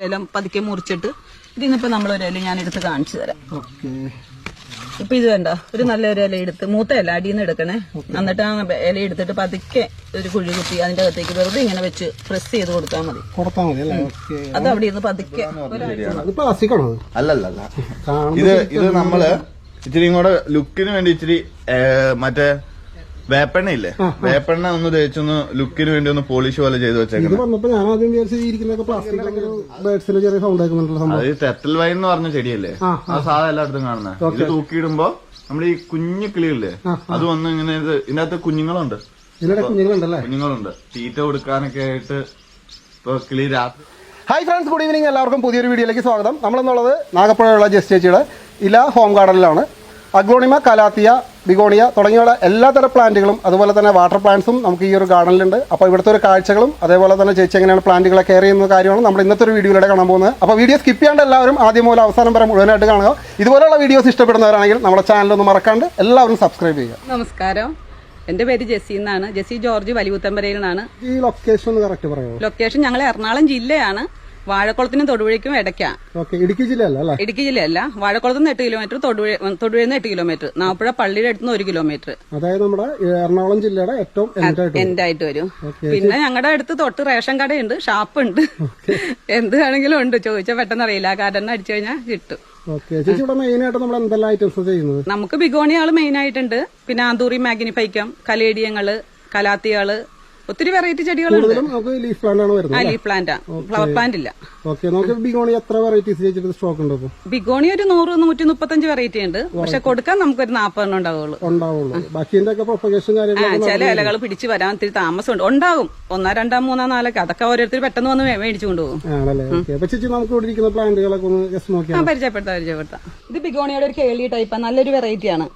ഇല പതുക്കെ മുറിച്ചിട്ട് ഇതിന്നിപ്പോ നമ്മളൊരു ഇല ഞാൻ എടുത്ത് കാണിച്ചു തരാം. ഓക്കെ. ഇപ്പൊ ഇത് വേണ്ട ഒരു നല്ലൊരു ഇല എടുത്ത് മൂത്ത ഇല അടിയിൽ നിന്ന് എടുക്കണേ എന്നിട്ട് ആ ഇല എടുത്തിട്ട് പതുക്കെ ഒരു കുഴി കുത്തി അതിന്റെ അകത്തേക്ക് വെറുതെ ഇങ്ങനെ വെച്ച് പ്രസ് ചെയ്ത് കൊടുത്താൽ മതി. കൊടുത്താൽ മതി അല്ലേ? ഓക്കെ. അത് അവിടെ ഇരുന്ന് പതുക്കെ അല്ലല്ല ഇത് ഇത്? നമ്മൾ ഇച്ചിരി കൂടെ ലുക്കിന് വേണ്ടി ഇച്ചിരി മറ്റേ വേപ്പെണ്ണ ഇല്ലേ വേപ്പെണ്ണ ഒന്ന് തേച്ചൊന്ന് ലുക്കിന് വേണ്ടി ഒന്ന് പോളിഷ് പോലെ ചെയ്ത് ഇത് വെച്ചേക്കണം വന്നപ്പോ ഞാൻ ആദ്യം വിചാരിച്ചത് ഈ ഇരിക്കുന്നതൊക്കെ പ്ലാസ്റ്റിക് ബേഡ്സിന് ചെറിയ സൗണ്ട് സംഭവം. അത് തെറ്റൽ വൈൻ എന്ന് പറഞ്ഞ ചെടിയല്ലേ? ആ, സാധാ എല്ലായിടത്തും കാണുന്ന. ഇത് തൂക്കിയിടുമ്പോ നമ്മുടെ ഈ കുഞ്ഞു കിളിയില്ലേ അത് വന്ന് ഇങ്ങനെ ഇത് ഇതിനകത്ത് കുഞ്ഞുങ്ങളുണ്ട്. ഇതിനിടെ കുഞ്ഞുങ്ങളുണ്ടല്ലേ? കുഞ്ഞുങ്ങളുണ്ട്. തീറ്റ കൊടുക്കാനൊക്കെ ആയിട്ട് ഇപ്പൊ കിളി രാത്രി ഹായ് ഫ്രണ്ട്സ് ഗുഡ് ഈവനിങ് എല്ലാവർക്കും പുതിയൊരു വീഡിയോയിലേക്ക് സ്വാഗതം. നമ്മളെന്നുള്ളത് നാഗപ്പുഴയുള്ള ജസ്റ്റ് ചേച്ചിയുടെ ഇല ഹോം ഗാർഡനിലാണ് അഗ്ലോണിമ കലാത്തിയ ബിഗോണിയ തുടങ്ങിയുള്ള എല്ലാത്തരം പ്ലാന്റുകളും അതുപോലെ തന്നെ വാട്ടർ പ്ലാന്റ്സും നമുക്ക് ഈ ഒരു ഗാർഡനിലുണ്ട്. അപ്പോൾ ഇവിടുത്തെ ഒരു കാഴ്ചകളും അതേപോലെ തന്നെ ചേച്ചി എങ്ങനെയാണ് പ്ലാന്റുകളെ കെയർ ചെയ്യുന്ന കാര്യമാണ് നമ്മൾ ഇന്നത്തെ ഒരു വീഡിയോയിലൂടെ കാണാൻ പോകുന്നത്. അപ്പോൾ വീഡിയോ സ്കിപ്പ് ചെയ്യാണ്ട് എല്ലാവരും ആദ്യം മുതൽ അവസാനം വരെ മുഴുവനായിട്ട് കാണുക. ഇതുപോലെയുള്ള വീഡിയോസ് ഇഷ്ടപ്പെടുന്നവരാണെങ്കിൽ നമ്മുടെ ചാനൽ ഒന്ന് മറക്കാണ്ട് എല്ലാവരും സബ്സ്ക്രൈബ് ചെയ്യുക. നമസ്കാരം. എന്റെ പേര് ജെസ്സി എന്നാണ്. ജെസ്സി ജോർജ് വലിയൂത്തമ്പരയിൽ നിന്നാണ്. ഈ ലൊക്കേഷൻ കറക്റ്റ് പറയുമോ ലൊക്കേഷൻ ഞങ്ങൾ എറണാകുളം ജില്ലയാണ്. വാഴക്കുളത്തിനും തൊടുപുഴയ്ക്കും ഇടയ്ക്കാ. ഓക്കെ ഇടുക്കി ജില്ലയല്ല ഇടുക്കി ജില്ലയല്ല. വാഴക്കുളത്ത് നിന്ന് എട്ട് കിലോമീറ്റർ തൊടുപുഴ തൊടുപുഴയിൽ നിന്ന് എട്ട് കിലോമീറ്റർ. നാപ്പുഴ പള്ളിയുടെ അടുത്ത് നിന്ന് ഒരു കിലോമീറ്റർ. അതായത് നമ്മുടെ എറണാകുളം ജില്ലയുടെ ഏറ്റവും എൻഡായിട്ട് വരും. പിന്നെ ഞങ്ങളുടെ അടുത്ത് തൊട്ട് റേഷൻ കടയുണ്ട് ഷാപ്പുണ്ട്. എന്ത് വേണമെങ്കിലും ഉണ്ട്. ചോദിച്ചാൽ പെട്ടെന്ന് അറിയില്ല. കാരണം അടിച്ചു കഴിഞ്ഞാൽ കിട്ടും. ഓക്കെ ചേച്ചി ഇവിടെ മെയിൻ ആയിട്ട് നമ്മൾ എന്തെല്ലാം ഐറ്റംസ് ചെയ്യുന്നത്? നമുക്ക് ബിഗോണിയാൾ മെയിൻ ആയിട്ടുണ്ട്. പിന്നെ ആന്തൂറി മാഗ്നിഫൈക്കം കലേഡിയങ്ങൾ കലാത്തിയാൾ ഒത്തിരി വെറൈറ്റി ചെടികളുണ്ട്. കൂടുതലും നമുക്ക് ലീഫ് പ്ലാന്റ് ആണ് വരുന്നത് ആ ലീഫ് പ്ലാന്റാ ഫ്ലവർ പ്ലാന്റ് ഇല്ല. ഓക്കെ നമുക്ക് ബിഗോണി എത്ര വെറൈറ്റീസ് സ്റ്റോക്ക് ഉണ്ട് ഇപ്പൊ? ബിഗോണി ഒരു നൂറ് നൂറ്റി മുപ്പത്തഞ്ച് വെറൈറ്റി ഉണ്ട് പക്ഷെ കൊടുക്കാൻ നമുക്കൊരു നാൽപ്പതെണ്ണം ഉണ്ടാവുള്ളൂ. ഉണ്ടാവുള്ളൂ. ബാക്കിന്റെ ഒക്കെ പ്രൊപ്പഗേഷൻ ചില ഇലകൾ പിടിച്ചു വരാൻ ഇത്തിരി താമസമുണ്ട്. ഉണ്ടാകും ഒന്നാ രണ്ടാം മൂന്നാം നാലൊക്കെ. അതൊക്കെ ഓരോരുത്തർ പെട്ടെന്ന് വന്ന് മേടിച്ചു കൊണ്ടുപോകും ആണല്ലേ? ചേച്ചി നമുക്ക് ഇവിടെ ഇരിക്കുന്ന പ്ലാന്റുകളൊക്കെ ഒന്ന് പരിചയപ്പെടുത്താം പരിചയപ്പെടുത്താം. ഇത് ബിഗോണിയുടെ ഒരു കേളി ടൈപ്പ് നല്ലൊരു വെറൈറ്റിയാണ്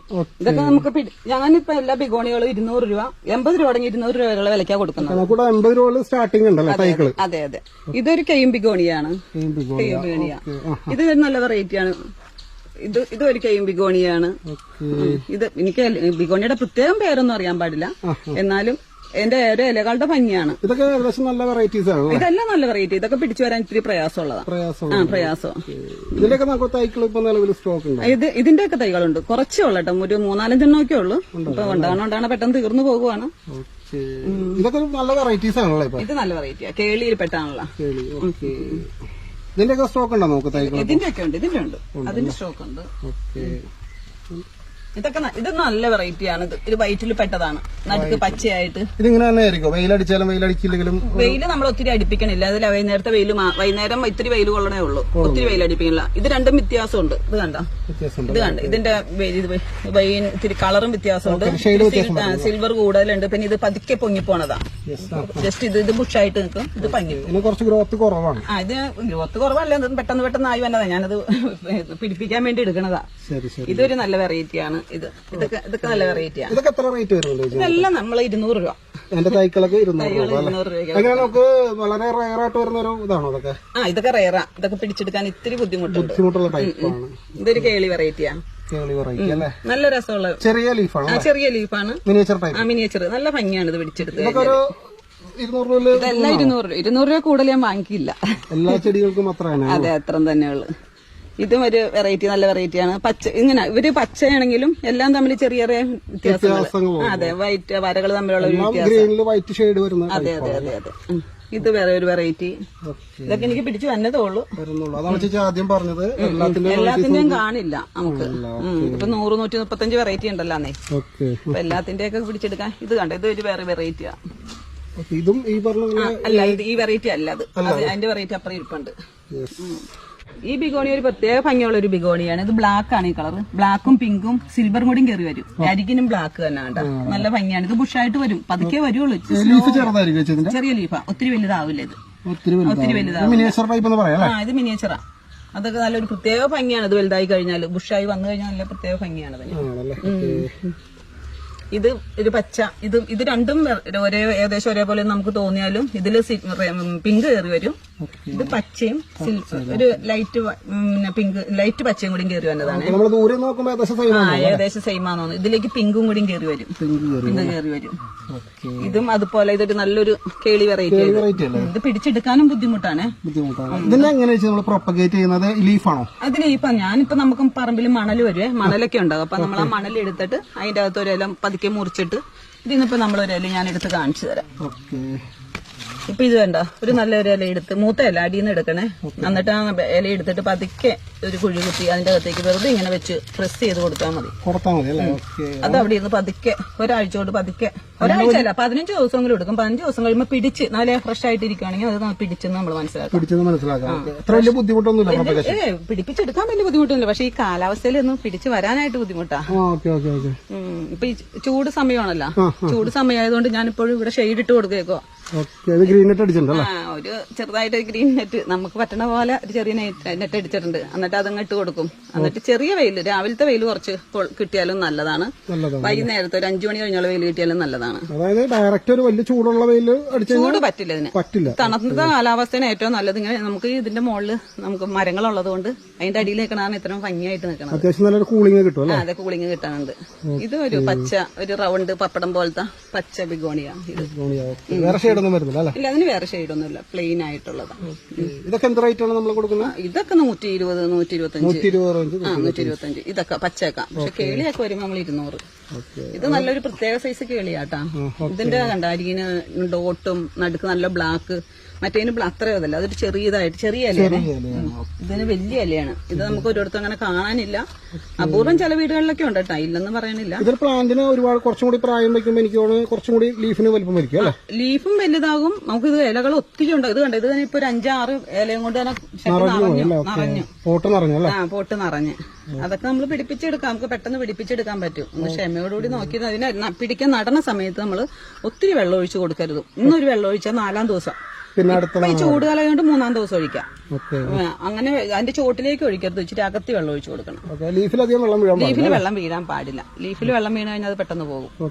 ഇതൊക്കെ നമുക്ക് ഞാനിപ്പോ എല്ലാ ബിഗോണികളും ഇരുന്നൂറ് രൂപ എൺപത് രൂപ തുടങ്ങി ഇരുന്നൂറ് രൂപയുള്ള വിലക്കാ കൊടുക്കുന്നത്. നമുക്കിവിടെ എൺപത് രൂപ സ്റ്റാർട്ടിംഗ് ഉണ്ടല്ലേ അതെ അതെ ഇതൊരു കെയും ബിഗോണിയാണ്. Begonia begonia. ഇത് നല്ല വെറൈറ്റിയാണ് ഇത് ഇതൊരു കെയും ബിഗോണിയാണ്. ഇത് എനിക്ക് ബിഗോണിയുടെ പ്രത്യേകം പേരൊന്നും അറിയാൻ പാടില്ല. എന്നാലും എന്റെ ഒരു ഇലകളുടെ ഭംഗിയാണ്. ഇതൊക്കെ ഏകദേശം നല്ല വെറൈറ്റീസ് ആണ് ഇതെല്ലാം നല്ല വെറൈറ്റി ഇതൊക്കെ പിടിച്ചു വരാൻ ഇത്തിരി പ്രയാസമുള്ളതാണ് പ്രയാസം ആ പ്രയാസം. ഇതിന്റെയൊക്കെ നമുക്ക് സൈക്കിൾ ഇപ്പൊ നിലവിൽ സ്റ്റോക്ക് ഉണ്ട്? ഇത് ഇതിന്റെ ഒക്കെ തൈകളുണ്ട്. കുറച്ചേ ഉള്ളൂ കേട്ടോ. ഒരു മൂന്നാലഞ്ചെണ്ണമൊക്കെ ഉള്ളൂ. ഇപ്പൊ ഉണ്ടാവണം പെട്ടെന്ന് തീർന്നു പോകുവാണ്. ഇതൊക്കെ നല്ല വെറൈറ്റീസ് ആണല്ലോ ഇപ്പൊ. ഇത് നല്ല വെറൈറ്റിയാ കേളിയിൽ പെട്ടാണല്ലോ കേളി ഓക്കെ. ഇതിന്റെയൊക്കെ സ്റ്റോക്ക് ഉണ്ടോ നമുക്ക് സൈക്കിൾ ഇതിന്റെ ഒക്കെ ഉണ്ട് ഇതിന്റെ ഉണ്ട് അതിന്റെ സ്റ്റോക്ക് ഉണ്ട്. ഓക്കെ. ഇതൊക്കെ ഇത് നല്ല വെറൈറ്റിയാണ് ഇത് ഇത് വയറ്റിൽ പെട്ടതാണ്. നടുക്ക് പച്ചയായിട്ട്. ഇതിങ്ങനെ തന്നെ ആയിരിക്കും. വെയിലടിച്ചാലും വെയിലടിച്ചില്ലെങ്കിലും വെയിൽ നമ്മൾ ഒത്തിരി അടിപ്പിക്കണില്ല. അതിൽ വൈകുന്നേരത്തെ വെയിൽ വൈകുന്നേരം ഇത്തിരി വെയിൽ കൊള്ളണേ ഉള്ളൂ. ഒത്തിരി വെയിൽ അടിപ്പിക്കണില്ല. ഇത് രണ്ടും വ്യത്യാസമുണ്ട്. ഇത് കണ്ട? ഇത് കണ്ട. ഇതിന്റെ ഇത്തിരി കളറും വ്യത്യാസമുണ്ട്. സിൽവർ കൂടുതലുണ്ട്. പിന്നെ ഇത് പതുക്കെ പൊങ്ങിപ്പോണതാ. ജസ്റ്റ് ഇത് ഇത് ബുഷായിട്ട് നിൽക്കും. ഇത് പങ്ങി കുറച്ച് ഗ്രോത്ത് കുറവാണ്. ആ ഇത് ഗ്രോത്ത് കുറവല്ല. പെട്ടെന്ന് പെട്ടെന്ന് ആയി വന്നതാ. ഞാനത് പിടിപ്പിക്കാൻ വേണ്ടി എടുക്കണതാ. ഇതൊരു നല്ല വെറൈറ്റിയാണ് ഇത്. ഇതൊക്കെ ഇതൊക്കെ നല്ല വെറൈറ്റിയാണ് ഇതൊക്കെ എത്ര റേറ്റ് ചേച്ചി? ഇതെല്ലാം നമ്മൾ ഇരുന്നൂറ് രൂപ. എന്റെ തൈക്കളൊക്കെ ഇരുന്നൂറ് രൂപ അല്ലേ? ഇരുന്നൂറ് രൂപ അങ്ങനെ നമുക്ക് വളരെ റയർ ആയിട്ട് വരുന്ന ഒരു ഇതാണോ അതൊക്കെ ആ ഇതൊക്കെ റയറാ ഇതൊക്കെ പിടിച്ചെടുക്കാൻ ഇത്തിരി ബുദ്ധിമുട്ടുണ്ട്. ബുദ്ധിമുട്ടുള്ള ടൈപ്പാണ് ഇതൊരു കേളി വെറൈറ്റിയാ കേളി വെറൈറ്റി അല്ലേ? നല്ല രസമുള്ള ചെറിയ ലീഫാണ് ആ ചെറിയ ലീഫാണ് മിനിയേച്ചർ ടൈപ്പ് ആ മിനിയേച്ചർ നല്ല ഭംഗിയാണ് ഇത് പിടിച്ചെടുത്ത് ഇതൊക്കെ ഒരു ഇരുന്നൂറ് രൂപയിൽ ഇതെല്ലാം ഇരുന്നൂറ് രൂപ. ഇരുന്നൂറ് രൂപ കൂടുതൽ ഞാൻ വാങ്ങിക്കില്ല. എല്ലാ ചെടികൾക്കും അത്ര അതെ അത്ര തന്നെയുള്ളു. ഇതും ഒരു വെറൈറ്റി നല്ല വെറൈറ്റിയാണ് പച്ച ഇങ്ങനെ ഇവർ പച്ചയാണെങ്കിലും എല്ലാം തമ്മിൽ ചെറിയ ചെറിയ വ്യത്യാസങ്ങൾ. അതെ വൈറ്റ് വരകൾ തമ്മിലുള്ള ഒരു വ്യത്യാസം. അതെ അതെ അതെ അതെ. ഇത് വേറെ ഒരു വെറൈറ്റി ഇതൊക്കെ എനിക്ക് പിടിച്ചു വന്നതേ ഉള്ളൂ. വരുന്നുള്ളൂ. അതാണ് ചേച്ചി ആദ്യം പറഞ്ഞത്. എല്ലാത്തിന്റെ എല്ലാത്തിന്റെയും കാണില്ല നമുക്ക്. ഇപ്പൊ നൂറ് നൂറ്റി മുപ്പത്തഞ്ച് വെറൈറ്റി ഉണ്ടല്ലോ അന്നേ. അപ്പൊ എല്ലാത്തിന്റെ ഒക്കെ പിടിച്ചെടുക്കാൻ ഇത് കണ്ടോ? ഇത് ഒരു വേറെ വെറൈറ്റിയാ ഇതും ഈ പറഞ്ഞ അല്ല ഇത് ഈ വെറൈറ്റി അല്ല അത്. അത് അതിന്റെ വെറൈറ്റി അപ്പുറം ഇരിപ്പുണ്ട്. ഈ ബിഗോണി ഒരു പ്രത്യേക ഭംഗിയുള്ള ഒരു ബിഗോണിയാണ്. ഇത് ബ്ലാക്ക് ആണ് ഈ കളർ ബ്ലാക്കും പിങ്കും സിൽവറും കൂടി കയറി വരും. അരികിനും ബ്ലാക്ക് തന്നെ കേട്ടോ. നല്ല ഭംഗിയാണ്. ഇത് ബുഷായിട്ട് വരും. പതുക്കെ വരുള്ളൂ. ചെറിയ ലീഫാ ഒത്തിരി വലുതാവില്ല ഇത്. ഒത്തിരി വലുതാവും ആ ഇത് മിനിയേച്ചറാ അതൊക്കെ നല്ലൊരു പ്രത്യേക ഭംഗിയാണ്. ഇത് വലുതായി കഴിഞ്ഞാൽ ബുഷായി വന്നു കഴിഞ്ഞാൽ നല്ല പ്രത്യേക ഭംഗിയാണ് ഓക്കെ. ഇത് ഒരു പച്ച ഇത് ഇത് രണ്ടും ഒരേ ഏകദേശം ഒരേപോലെ നമുക്ക് തോന്നിയാലും ഇതിൽ പിങ്ക് കയറി വരും. ഇത് പച്ചയും ഒരു ലൈറ്റ് പിങ്ക് ലൈറ്റ് പച്ചയും കൂടി കയറി വന്നതാണ്. ഏകദേശം സെയിം ആ ഏകദേശം സെയിം ആണെന്ന് ഇതിലേക്ക് പിങ്കും കൂടി കയറി വരും. പിങ്ക് കയറി വരും. ഇതും അതുപോലെ ഇതൊരു നല്ലൊരു കേളി വെറൈറ്റി ഇത് പിടിച്ചെടുക്കാനും ബുദ്ധിമുട്ടാണ്. ചെയ്യുന്നത് ലീഫാണോ അത് ലീഫാണ് ഞാനിപ്പോ നമുക്ക് പറമ്പിൽ മണൽ വരുവേ മണലൊക്കെ ഉണ്ടാകും അപ്പൊ നമ്മൾ ആ മണൽ എടുത്തിട്ട് അതിന്റെ അകത്ത് ഒരു ഇല പതുക്കെ മുറിച്ചിട്ട് ഇതിന്നിപ്പോ നമ്മൾ ഒരു ഇല ഞാൻ എടുത്ത് കാണിച്ചു തരാം. ഇപ്പൊ ഇത് വേണ്ട ഒരു നല്ല ഒരു ഇല എടുത്ത് മൂത്ത ഇല അടിയിൽ എടുക്കണേ. എന്നിട്ട് ആ ഇല എടുത്തിട്ട് പതുക്കെ ഒരു കുഴി കുത്തി അതിന്റെ അകത്തേക്ക് വെറുതെ ഇങ്ങനെ വെച്ച് പ്രസ് ചെയ്ത് കൊടുത്താൽ മതി. അത് അവിടെ ഇരുന്ന് പതുക്കെ ഒരാഴ്ച കൊണ്ട് പതുക്കെ ഒരാഴ്ച അല്ല പതിനഞ്ച് ദിവസം കൂടി എടുക്കും. പതിനഞ്ച് ദിവസം കഴിയുമ്പോൾ പിടിച്ച് നല്ല ഫ്രഷ് ആയിട്ട് ഇരിക്കുകയാണെങ്കിൽ അത് പിടിച്ചെന്ന് നമ്മൾ മനസ്സിലാക്കും. ബുദ്ധിമുട്ടൊന്നുമില്ല ഏ പിടിപ്പിച്ചെടുക്കാൻ വലിയ ബുദ്ധിമുട്ടൊന്നുമില്ല. പക്ഷെ ഈ കാലാവസ്ഥയിൽ ഒന്നും പിടിച്ച് വരാനായിട്ട് ബുദ്ധിമുട്ടാ. ഇപ്പൊ ഈ ചൂട് സമയമാണല്ലോ. ചൂട് സമയമായതുകൊണ്ട് ഞാനിപ്പോഴും ഇവിടെ ഷെയ്ഡ് ഇട്ട് കൊടുക്കേക്കോ ഇത് ഗ്രീൻ നെറ്റ് അടിച്ചിട്ടുണ്ടല്ലോ? ഒരു ചെറുതായിട്ട് ഗ്രീൻ നെറ്റ്. നമുക്ക് പറ്റണ പോലെ ഒരു ചെറിയ നെറ്റ് അടിച്ചിട്ടുണ്ട്. എന്നിട്ട് അതങ്ങ് ഇട്ട് കൊടുക്കും. എന്നിട്ട് ചെറിയ വെയിൽ രാവിലത്തെ വെയിൽ കുറച്ച് കിട്ടിയാലും നല്ലതാണ്. വൈകുന്നേരത്തെ ഒരു അഞ്ചു മണി കഴിഞ്ഞുള്ള വെയിൽ കിട്ടിയാലും നല്ലതാണ്. അതായത് ഡയറക്റ്റ് ഒരു വലിയ ചൂടുള്ള വെയിൽ ചൂട് പറ്റില്ല ഇതിന്. പറ്റില്ല. തണുത്ത കാലാവസ്ഥയാണ് ഏറ്റവും നല്ലത്. ഇങ്ങനെ നമുക്ക് ഇതിന്റെ മുകളിൽ നമുക്ക് മരങ്ങളുള്ളത് കൊണ്ട് അതിന്റെ അടിയിൽ നിൽക്കണതാണ് ഇത്രയും ഭംഗിയായിട്ട് നിൽക്കണം. അത്യാവശ്യം നല്ലൊരു കൂളിംഗ് കിട്ടും അതെ കൂളിങ് കിട്ടാനുണ്ട്. ഇത് ഒരു പച്ച ഒരു റൗണ്ട് പപ്പടം പോലത്തെ പച്ച ബിഗോണിയ ഇത്. ഷെയ്ഡൊന്നും വരുന്നില്ല അല്ലേ? ഇല്ല അതിന് വേറെ ഷെയ്ഡൊന്നുമില്ല പ്ലെയിൻ ആയിട്ടുള്ളത്. ഇതൊക്കെ എന്ത് റേറ്റ് ആണ് നമ്മൾ കൊടുക്കുന്നത് ഇതൊക്കെ നൂറ്റി ഇരുപത് നൂറ്റി ഇരുപത്തഞ്ച് നൂറ്റി ഇരുപത് റേഞ്ച് ആ നൂറ്റി ഇരുപത്തഞ്ച് ഇതൊക്കെ പച്ചയൊക്കെ. പക്ഷെ കേളിയൊക്കെ വരുമ്പോൾ നമ്മൾ ഇരുന്നൂറ്. ഇത് നല്ലൊരു പ്രത്യേക സൈസ് കേളിയാട്ടാ. ഇതിന്റെ കണ്ട അരികിന് ഡോട്ടും നടുക്ക് നല്ല ബ്ലാക്ക് മറ്റേതിന് ബ്ലാ- അത്ര ഇതല്ല അതൊരു ചെറിയതായിട്ട് ചെറിയ ഇലയാണ്. ഇതിന് വലിയ ഇലയാണ്. ഇത് നമുക്ക് ഒരിടത്തും അങ്ങനെ കാണാനില്ല. അപൂർവം ചില വീടുകളിലൊക്കെ ഉണ്ട് കേട്ടോ ഇല്ലെന്ന് പറയണില്ല. ഇതൊരു പ്ലാന്റിന് ഒരുപാട് കുറച്ചും കൂടി പ്രായം വയ്ക്കുമ്പോൾ എനിക്ക് തോന്നുന്നു കുറച്ചും കൂടി ലീഫിന് വലിപ്പം വരിക്കും അല്ലേ ലീഫും വലുതാകും. നമുക്ക് ഇത് ഇലകൾ ഒത്തിരി ഉണ്ട്. ഇത് കണ്ടത് തന്നെ ഇപ്പൊ ഒരു അഞ്ചാറ് ഇലയും കൊണ്ട് തന്നെ നിറഞ്ഞു നിറഞ്ഞു ഫോട്ടോ നിറഞ്ഞല്ലേ ആ പോട്ട് നിറഞ്ഞ്. അതൊക്കെ നമ്മൾ പിടിപ്പിച്ചെടുക്കാം. നമുക്ക് പെട്ടെന്ന് പിടിപ്പിച്ചെടുക്കാൻ പറ്റും. ഒന്ന് ക്ഷമയോടുകൂടി നോക്കിയത് അതിനെ പിടിക്കാൻ നടന്ന സമയത്ത് നമ്മൾ ഒത്തിരി വെള്ളം ഒഴിച്ചു കൊടുക്കരുത്. ഇന്നൊരു വെള്ളം ഒഴിച്ചാൽ നാലാം ദിവസം. പിന്നെ അടുത്ത ഈ ചൂടുകാലം കൊണ്ട് മൂന്നാം ദിവസം ഒഴിക്കാം. അങ്ങനെ അതിന്റെ ചോട്ടിലേക്ക് ഒഴിക്കരുത്. ഇച്ചിരി അകത്തി വെള്ളം ഒഴിച്ചു കൊടുക്കണം. ലീഫിൽ ലീഫിലധികം വെള്ളം വീഴാൻ ലീഫിൽ വെള്ളം വീഴാൻ പാടില്ല. ലീഫിൽ വെള്ളം വീണ് കഴിഞ്ഞാൽ അത് പെട്ടെന്ന് പോകും.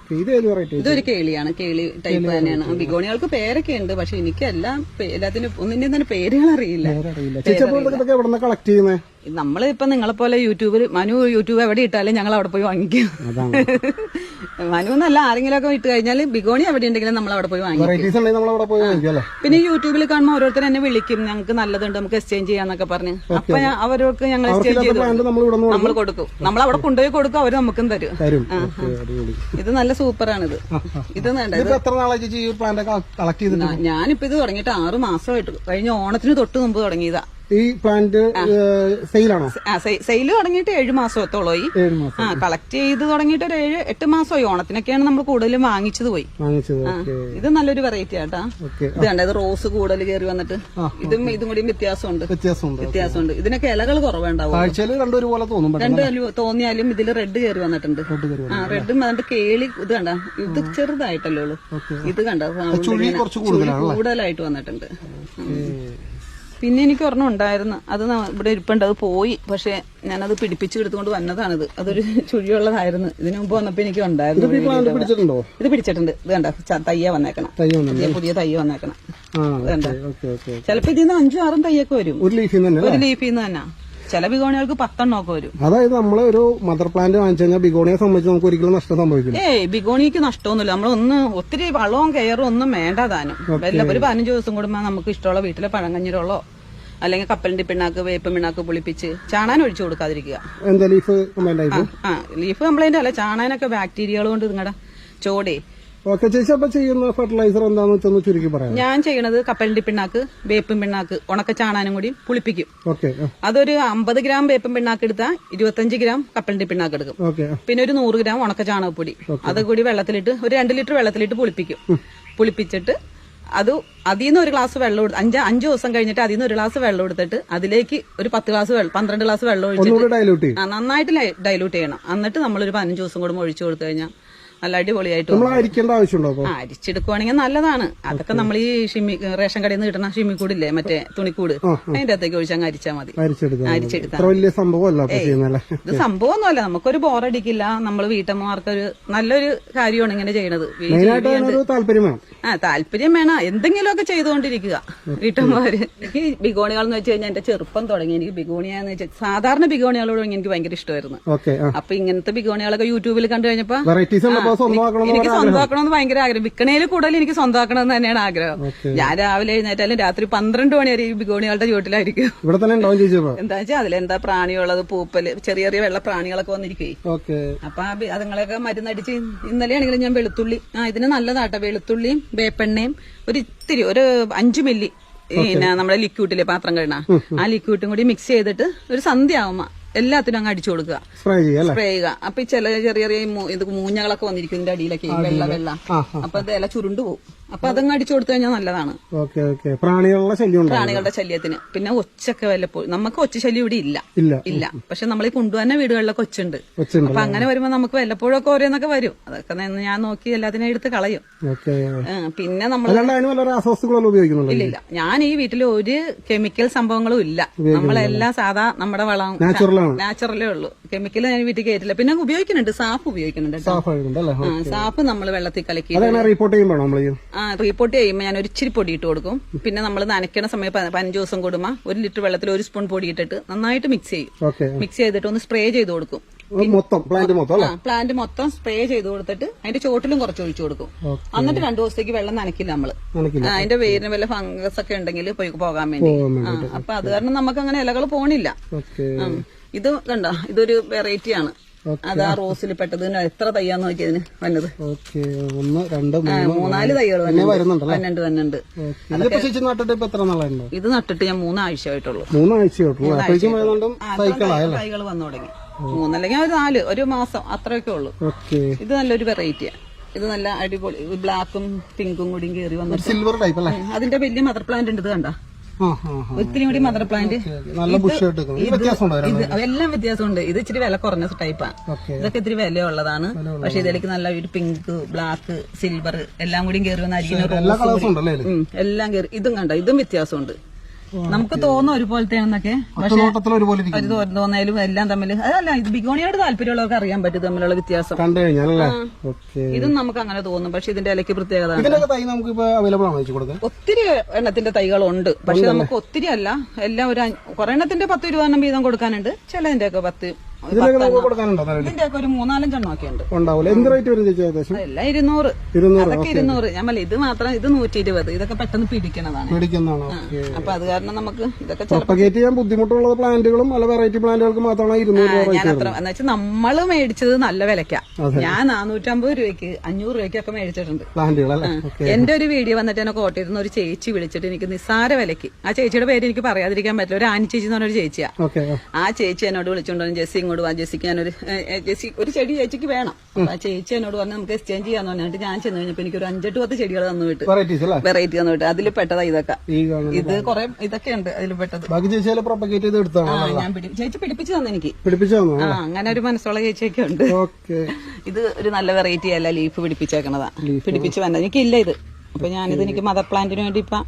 ഇതൊരു കേളിയാണ്. കേളി ടൈപ്പ് തന്നെയാണ്. ബിഗോണികൾക്ക് പേരൊക്കെ ഉണ്ട്. പക്ഷെ എനിക്ക് എല്ലാം പേ- എല്ലാത്തിനും ഒന്നിന്റെയും തന്നെ പേരുകൾ അറിയില്ല കളക്ട് ചെയ്യുന്നത് നമ്മളിപ്പോ നിങ്ങളെ പോലെ യൂട്യൂബിൽ മനു യൂട്യൂബ് എവിടെ ഇട്ടാലും ഞങ്ങൾ അവിടെ പോയി വാങ്ങിക്കും. മനു എന്നല്ല ആരെങ്കിലും ഒക്കെ ഇട്ട് കഴിഞ്ഞാൽ ബിഗോണി എവിടെ ഉണ്ടെങ്കിലും നമ്മൾ അവിടെ പോയി വാങ്ങിക്കും. പിന്നെ യൂട്യൂബിൽ കാണുമ്പോൾ ഓരോരുത്തർ എന്നെ വിളിക്കും ഞങ്ങൾക്ക് നല്ലതുണ്ട് നമുക്ക് എക്സ്ചേഞ്ച് ചെയ്യാന്നൊക്കെ പറഞ്ഞ്. അപ്പൊ അവർക്ക് ഞങ്ങൾ എക്സ്ചേഞ്ച് ചെയ്ത് നമ്മൾ കൊടുക്കും. നമ്മൾ അവിടെ കൊണ്ടുപോയി കൊടുക്കും അവർ നമുക്കും തരും. ഇത് നല്ല സൂപ്പറാണ് ഇത് ഇത് ഞാനിപ്പോ ഇത് തുടങ്ങിയിട്ട് ആറ് മാസമായിട്ട്. കഴിഞ്ഞ ഓണത്തിന് തൊട്ട് മുമ്പ് തുടങ്ങിയതാ. ഈ പ്ലാന്റ് സെയിലാണോ സെയിൽ തുടങ്ങിയിട്ട് ഏഴ് മാസത്തോളമായി. ആ കളക്ട് ചെയ്ത് തുടങ്ങിയിട്ട് ഒരു ഏഴ് എട്ട് മാസമായി. ഓണത്തിനൊക്കെയാണ് നമ്മൾ കൂടുതലും വാങ്ങിച്ചത് പോയി. ഇത് നല്ലൊരു വെറൈറ്റി ആട്ടാ. ഇത് കണ്ട ഇത് റോസ് കൂടുതൽ കയറി വന്നിട്ട്. ഇതും ഇതും കൂടിയും വ്യത്യാസമുണ്ട്. വ്യത്യാസമുണ്ട് ഇതിനൊക്കെ ഇലകൾ കുറവുണ്ടാവും. രണ്ടും തോന്നിയാലും ഇതിൽ റെഡ് കയറി വന്നിട്ടുണ്ട്. ആ റെഡും അതുകൊണ്ട് കേളി ഇത് കണ്ട? ഇത് ചെറുതായിട്ടല്ലേ ഉള്ളൂ. ഇത് കണ്ട? ചുഴി കുറച്ച് കൂടുതലാണ് കൂടുതലായിട്ട് വന്നിട്ടുണ്ട്. പിന്നെ എനിക്ക് ഒരെണ്ണം ഉണ്ടായിരുന്നു. അത് ഇവിടെ ഇരിപ്പുണ്ട്. അത് പോയി. പക്ഷെ ഞാനത് പിടിപ്പിച്ച് എടുത്തുകൊണ്ട് വന്നതാണിത്. അതൊരു ചുഴിയുള്ളതായിരുന്നു. ഇതിനു മുമ്പ് വന്നപ്പോ എനിക്ക് ഉണ്ടായിരുന്നു ഇത്. പിടിച്ചിട്ടുണ്ട്? ഇത് കണ്ട? തയ്യ വന്നേക്കണം. പുതിയ പുതിയ തയ്യ വന്നേക്കണം. ചിലപ്പോ ഇതിൽ നിന്ന് അഞ്ചും ആറും തയ്യൊക്കെ വരും. ഒരു ലീഫിൽ നിന്ന് തന്നെ. ചില ബിഗോണികൾക്ക് പത്തെണ്ണമൊക്കെ വരും. അതായത് നമ്മൾ ഒരു മദർ പ്ലാന്റ് വാങ്ങിച്ചു കഴിഞ്ഞാൽ ബിഗോണിയെ സംബന്ധിച്ച് നമുക്ക് ഒരിക്കലും നഷ്ടം സംഭവിക്കില്ല. ഏയ് ബിഗോണിക്ക് നഷ്ടമൊന്നുമില്ല. നമ്മളൊന്ന് ഒത്തിരി വളവും കെയറും ഒന്നും വേണ്ട താനും. വല്ല ഒരു പതിനഞ്ച് ദിവസം കൂടുമ്പോ നമുക്ക് ഇഷ്ടമുള്ള വീട്ടിലെ പഴങ്കഞ്ഞിരുള്ളോ അല്ലെങ്കിൽ കപ്പലിന്റെ പിണ്ണാക്ക് വേപ്പ് പിണ്ണാക്ക് പുളിപ്പിച്ച് ചാണാൻ ഒഴിച്ചു കൊടുക്കാതിരിക്കുക. ലീഫ് കംപ്ലൈന്റ് അല്ല ചാണാനൊക്കെ ബാക്ടീരിയകൾ കൊണ്ട് നിങ്ങളുടെ ചോടേ ഓക്കെ ചേച്ചി അപ്പൊ ചെയ്യുന്ന ഫെർട്ടിലൈസർ എന്താന്ന് വെച്ചൊന്ന് ചുരുക്കി പറയാം ഞാൻ ചെയ്യണത് കപ്പലിന്റെ പിണ്ണാക്ക് വേപ്പും പിണ്ണാക്ക് ഉണക്ക ചാണാനും കൂടി പുളിപ്പിക്കും. ഓക്കെ അതൊരു അമ്പത് ഗ്രാം വേപ്പും പിണ്ണാക്ക് എടുത്താൽ ഇരുപത്തഞ്ച് ഗ്രാം കപ്പലിന്റെ പിണ്ണാക്ക് എടുക്കും. ഓക്കെ പിന്നെ ഒരു നൂറ് ഗ്രാം ഉണക്ക ചാണകപ്പൊടി. അത് കൂടി വെള്ളത്തിലിട്ട് ഒരു രണ്ട് ലിറ്റർ വെള്ളത്തിലിട്ട് പുളിപ്പിക്കും. പുളിപ്പിച്ചിട്ട് അത് അതിൽ നിന്ന് ഒരു ഗ്ലാസ് വെള്ളം എടുത്ത് അഞ്ച് അഞ്ച് ദിവസം കഴിഞ്ഞിട്ട് അതിൽ നിന്ന് ഒരു ഗ്ലാസ് വെള്ളം എടുത്തിട്ട് അതിലേക്ക് ഒരു പത്ത് ഗ്ലാസ് വെള്ളം പന്ത്രണ്ട് ഗ്ലാസ് വെള്ളം ഒഴിച്ചിട്ട് നന്നായിട്ട് ഡൈലൂട്ട് ചെയ്യണം. എന്നിട്ട് നമ്മളൊരു പതിനഞ്ച് ദിവസം കൂടുമ്പോൾ ഒഴിച്ചു കൊടുത്തു കഴിഞ്ഞാൽ നല്ല അടിപൊളിയായിട്ട് നമ്മൾ. അരിക്കേണ്ട ആവശ്യമുണ്ടോ ആ, അരിച്ചെടുക്കുവാണെങ്കിൽ നല്ലതാണ്. അതൊക്കെ നമ്മൾ ഈ ഷിമ്മി റേഷൻ കടയിൽ നിന്ന് കിട്ടുന്ന ഷിമ്മിക്കൂടില്ലേ മറ്റേ തുണിക്കൂട് അതിന്റെ അകത്തേക്ക് ഒഴിച്ചങ്ങ് അരിച്ചാൽ മതി. വലിയ സംഭവമല്ല ഇത് സംഭവമൊന്നുമല്ല. നമുക്കൊരു ബോറടിക്കില്ല നമ്മൾ വീട്ടമ്മമാർക്കൊരു നല്ലൊരു കാര്യമാണ് ഇങ്ങനെ ചെയ്യണത്. ആ താല്പര്യം വേണം. എന്തെങ്കിലുമൊക്കെ ചെയ്തുകൊണ്ടിരിക്കുക. വീട്ടമ്മമാര്. എനിക്ക് ബിഗോണികൾ എന്ന് വെച്ച് കഴിഞ്ഞാൽ എന്റെ ചെറുപ്പം തുടങ്ങി. എനിക്ക് ബിഗോണിയ എന്ന് വെച്ചാൽ സാധാരണ ബിഗോണികളോട് എനിക്ക് ഭയങ്കര ഇഷ്ടമായിരുന്നു. അപ്പൊ ഇങ്ങനത്തെ ബിഗോണികളൊക്കെ യൂട്യൂബിൽ കണ്ടു കഴിഞ്ഞപ്പോ എനിക്ക് സ്വന്തമാക്കണമെന്ന് ഭയങ്കര ആഗ്രഹം. വിൽക്കണേൽ കൂടുതൽ എനിക്ക് സ്വന്തമാക്കണമെന്ന് തന്നെയാണ് ആഗ്രഹം. ഞാൻ രാവിലെ എഴുന്നേറ്റാലും രാത്രി പന്ത്രണ്ട് മണി വരെ ഈ ബിഗോണികളുടെ ചുവട്ടിലായിരിക്കും. ഇവിടെ തന്നെ ഉണ്ടാവും എന്താ വെച്ചാൽ അതിലെന്താ പ്രാണിയുള്ളത്? പൂപ്പൽ ചെറിയ ചെറിയ വെള്ള പ്രാണികളൊക്കെ വന്നിരിക്കേ അപ്പൊ അതുങ്ങളെയൊക്കെ മരുന്നടിച്ച് ഇന്നലെയാണെങ്കിലും ഞാൻ വെളുത്തുള്ളി ആ ഇതിന് നല്ലതാട്ടോ വെളുത്തുള്ളിയും വേപ്പെണ്ണയും ഒരു ഇത്തിരി ഒരു അഞ്ചു മില്ലി പിന്നെ നമ്മുടെ ലിക്വിഡിലെ പാത്രം കഴുകണ. ആ ലിക്വിഡും കൂടി മിക്സ് ചെയ്തിട്ട് ഒരു സന്ധ്യ ആവുമ്പോ എല്ലാത്തിനും അങ്ങ് അടിച്ചു കൊടുക്കുക. സ്പ്രേ ചെയ്യുക അപ്പൊ ഈ ചില ചെറിയ ചെറിയ ഇത് മൂഞ്ഞകളൊക്കെ വന്നിരിക്കും ഇതിന്റെ അടിയിലൊക്കെ വെള്ള വെള്ള. അപ്പൊ ഇത് ഇല ചുരുണ്ടു പോകും അപ്പൊ അതങ്ങ് അടിച്ചു കൊടുത്തു കഴിഞ്ഞാൽ നല്ലതാണ്. Okay okay. പ്രാണികളുടെ ശല്യം പ്രാണികളുടെ ശല്യത്തിന്. പിന്നെ ഒച്ചൊക്കെ വല്ലപ്പോഴും. നമുക്ക് ഒച്ച ശല്യം ഇവിടെ ഇല്ല. ഇല്ല. ഇല്ല. പക്ഷെ നമ്മൾ ഈ കൊണ്ടുവന്ന വീടുകളിലൊക്കെ ഒച്ചുണ്ട്. അപ്പൊ അങ്ങനെ വരുമ്പോ നമുക്ക് വല്ലപ്പോഴും ഒക്കെ ഓരോന്നൊക്കെ വരും. അതൊക്കെ ഞാൻ നോക്കി എല്ലാത്തിനും എടുത്ത് കളയും. പിന്നെ നമ്മൾ ഇല്ല ഇല്ല. ഞാൻ ഈ വീട്ടിൽ ഒരു കെമിക്കൽ സംഭവങ്ങളും ഇല്ല. നമ്മളെല്ലാം സാധാ നമ്മുടെ വളം നാച്ചുറലേ ഉള്ളൂ. കെമിക്കൽ ഞാൻ വീട്ടിൽ കയറ്റില്ല പിന്നെ ഉപയോഗിക്കുന്നുണ്ട്. സാഫ് ഉപയോഗിക്കുന്നുണ്ട് സാഫ് നമ്മൾ വെള്ളത്തിൽ കലക്കി റിപ്പോർട്ട് ചെയ്യുമ്പോഴാണോ റിപ്പോർട്ട് ചെയ്യുമ്പോൾ ഞാൻ ഒരു ഇച്ചിരി പൊടി ഇട്ട് കൊടുക്കും. പിന്നെ നമ്മൾ നനയ്ക്കണ സമയത്ത് അഞ്ച് പതിനഞ്ച് ദിവസം കൂടുമ്പോൾ ഒരു ലിറ്റർ വെള്ളത്തിൽ ഒരു സ്പൂൺ പൊടി ഇട്ടിട്ട് നന്നായിട്ട് മിക്സ് ചെയ്യും. മിക്സ് ചെയ്തിട്ട് ഒന്ന് സ്പ്രേ ചെയ്ത് കൊടുക്കും. മൊത്തം പ്ലാന്റ് മൊത്തം പ്ലാന്റ് മൊത്തം സ്പ്രേ ചെയ്ത് കൊടുത്തിട്ട് അതിന്റെ ചോട്ടിലും കുറച്ച് ഒഴിച്ചു കൊടുക്കും. എന്നിട്ട് രണ്ടു ദിവസത്തേക്ക് വെള്ളം നനയ്ക്കില്ല നമ്മൾ. അതിന്റെ വേരിന് വല്ല ഫംഗസ് ഒക്കെ ഉണ്ടെങ്കിൽ പോയി പോകാൻ വേണ്ടി. അപ്പൊ അത് കാരണം നമുക്ക് അങ്ങനെ ഇലകൾ പോണില്ല. ഇത് കണ്ട? ഇതൊരു വെറൈറ്റി ആണ്. അത് ആ റോസിൽ പെട്ടത് എത്ര തയ്യാന്ന് നോക്കിയതിന്? വന്നത്. മൂന്നാൽ തൈകൾ പന്ത്രണ്ട് നാളുണ്ടോ ഇത് നട്ടിട്ട് ഞാൻ വരുന്നുണ്ടും സൈക്കിളായല്ലേ തൈകൾ വന്നു തുടങ്ങി. മൂന്നല്ലെങ്കിൽ ഒരു നാല് ഒരു മാസം അത്രയൊക്കെ ഉള്ളൂ. ഇത് നല്ലൊരു വെറൈറ്റിയാണ് ഇത് നല്ല അടിപൊളി ബ്ലാക്കും പിങ്കും കൂടിയും കയറി വന്നിട്ട് സിൽവർ ടൈപ്പ് അല്ലേ? അതിന്റെ വലിയ മദർ പ്ലാന്റ് ഉണ്ട്. ഇത് കണ്ട? ഒത്തിരി കൂടി മദർ പ്ലാന്റ് എല്ലാം വ്യത്യാസമുണ്ട്. ഇത് ഇച്ചിരി വില കുറഞ്ഞ ടൈപ്പാണ് ഇതൊക്കെ ഇത്തിരി വിലയുള്ളതാണ്. പക്ഷെ ഇതിലേക്ക് നല്ല ഒരു പിങ്ക് ബ്ലാക്ക് സിൽവർ എല്ലാം കൂടി കയറി വന്ന അരിക്കുന്ന? എല്ലാം കയറി ഇതും കണ്ട? ഇതും വ്യത്യാസമുണ്ട്. നമുക്ക് തോന്നും ഒരുപോലത്തെയാണെന്നൊക്കെ. തോന്നുന്ന എല്ലാം തമ്മിൽ അതല്ല ഇത് ബിഗോണിയോട് താല്പര്യമുള്ളവർക്ക് അറിയാൻ പറ്റും തമ്മിലുള്ള വ്യത്യാസം. കണ്ടു ഇതും നമുക്ക് അങ്ങനെ തോന്നും. പക്ഷെ ഇതിന്റെ ഇലയ്ക്ക് പ്രത്യേകത ഒത്തിരി എണ്ണത്തിന്റെ തൈകളുണ്ട്. പക്ഷെ നമുക്ക് ഒത്തിരി അല്ല എല്ലാം ഒരു കുറെ എണ്ണത്തിന്റെ പത്ത് രൂപ വീതം കൊടുക്കാനുണ്ട്. ചിലതിന്റെ ഒക്കെ പത്ത് കൊടുക്കാനുണ്ടോ ഇതിന്റെ ഒക്കെ ഒരു മൂന്നാലഞ്ചെണ്ണം ഒക്കെ ഉണ്ട്. എന്ത് റേറ്റ് വരും ചേച്ചി ഏകദേശം? എല്ലാം ഇരുന്നൂറ്. ഇരുന്നൂറ് അതൊക്കെ ഇരുന്നൂറ്. ഞാൻ ഇത് മാത്രം ഇത് നൂറ്റി ഇരുപത് ഇതൊക്കെ പെട്ടെന്ന് പിടിക്കണതാണ്. അപ്പൊ അത് കാരണം നമുക്ക് ഇതൊക്കെ പ്രൊപ്പഗേറ്റ് ചെയ്യാൻ ബുദ്ധിമുട്ടുള്ള പ്ലാന്റുകളും അല്ല വെറൈറ്റി പ്ലാന്റുകൾക്ക് മാത്രമാണ് ഇരുന്നൂറ് രൂപ ഞാൻ അത്ര എന്ന് വെച്ചാൽ നമ്മൾ മേടിച്ചത് നല്ല വിലക്കാ ഞാൻ നാനൂറ്റമ്പത് രൂപയ്ക്ക് അഞ്ഞൂറ് രൂപയ്ക്കൊക്കെ മേടിച്ചിട്ടുണ്ട്. അല്ലേ? എന്റെ ഒരു വീഡിയോ വന്നിട്ട് എന്നെ കോട്ടയത്തുനിന്ന് ഒരു ചേച്ചി വിളിച്ചിട്ട് എനിക്ക് നിസ്സാര വിലക്ക് ആ ചേച്ചിയുടെ പേര് എനിക്ക് പറയാതിരിക്കാൻ പറ്റില്ല. ഒരു ആനി ചേച്ചി എന്ന് പറഞ്ഞൊരു ചേച്ചിയാ. ആ ചേച്ചി എന്നോട് വിളിച്ചോണ്ടോ ജെസ്സി ഇങ്ങോട്ട് വാ ജെസിക്ക് ഞാനൊരു ജെസി ഒരു ചെടി ചേച്ചിക്ക് വേണം. അപ്പൊ ആ ചേച്ചി എന്നോട് പറഞ്ഞു നമുക്ക് എക്സ്ചേഞ്ച് ചെയ്യാന്ന് പറഞ്ഞിട്ട് ഞാൻ ചെന്ന് കഴിഞ്ഞപ്പോ എനിക്ക് ഒരു അഞ്ചെട്ട് പത്ത് ചെടികൾ തന്നു വിട്ടു. വെറൈറ്റി തന്നു വിട്ടു. അതിൽ പെട്ടതാ ഇതൊക്കെ. ഇത് കുറെ ഇതൊക്കെ ഉണ്ട് അതിൽ പെട്ടത്. ബാക്കി ചേച്ചിയാൽ പ്രൊപ്പഗേറ്റ് ചെയ്ത് എടുത്താണ് ഞാൻ ചേച്ചി പിടിപ്പിച്ചു തന്നെ എനിക്ക്. പിടിപ്പിച്ചു ആ അങ്ങനെ ഒരു മനസ്സുള്ള ചേച്ചിയൊക്കെ ഉണ്ട്. ഇത് ഒരു നല്ല വെറൈറ്റി അല്ല ലീഫ് പിടിപ്പിച്ചേക്കണതാ. പിടിപ്പിച്ചു വന്നത്. എനിക്കില്ല ഇത്. അപ്പൊ ഞാനിത് എനിക്ക് മദർ പ്ലാന്റിന് വേണ്ടി ഇപ്പൊ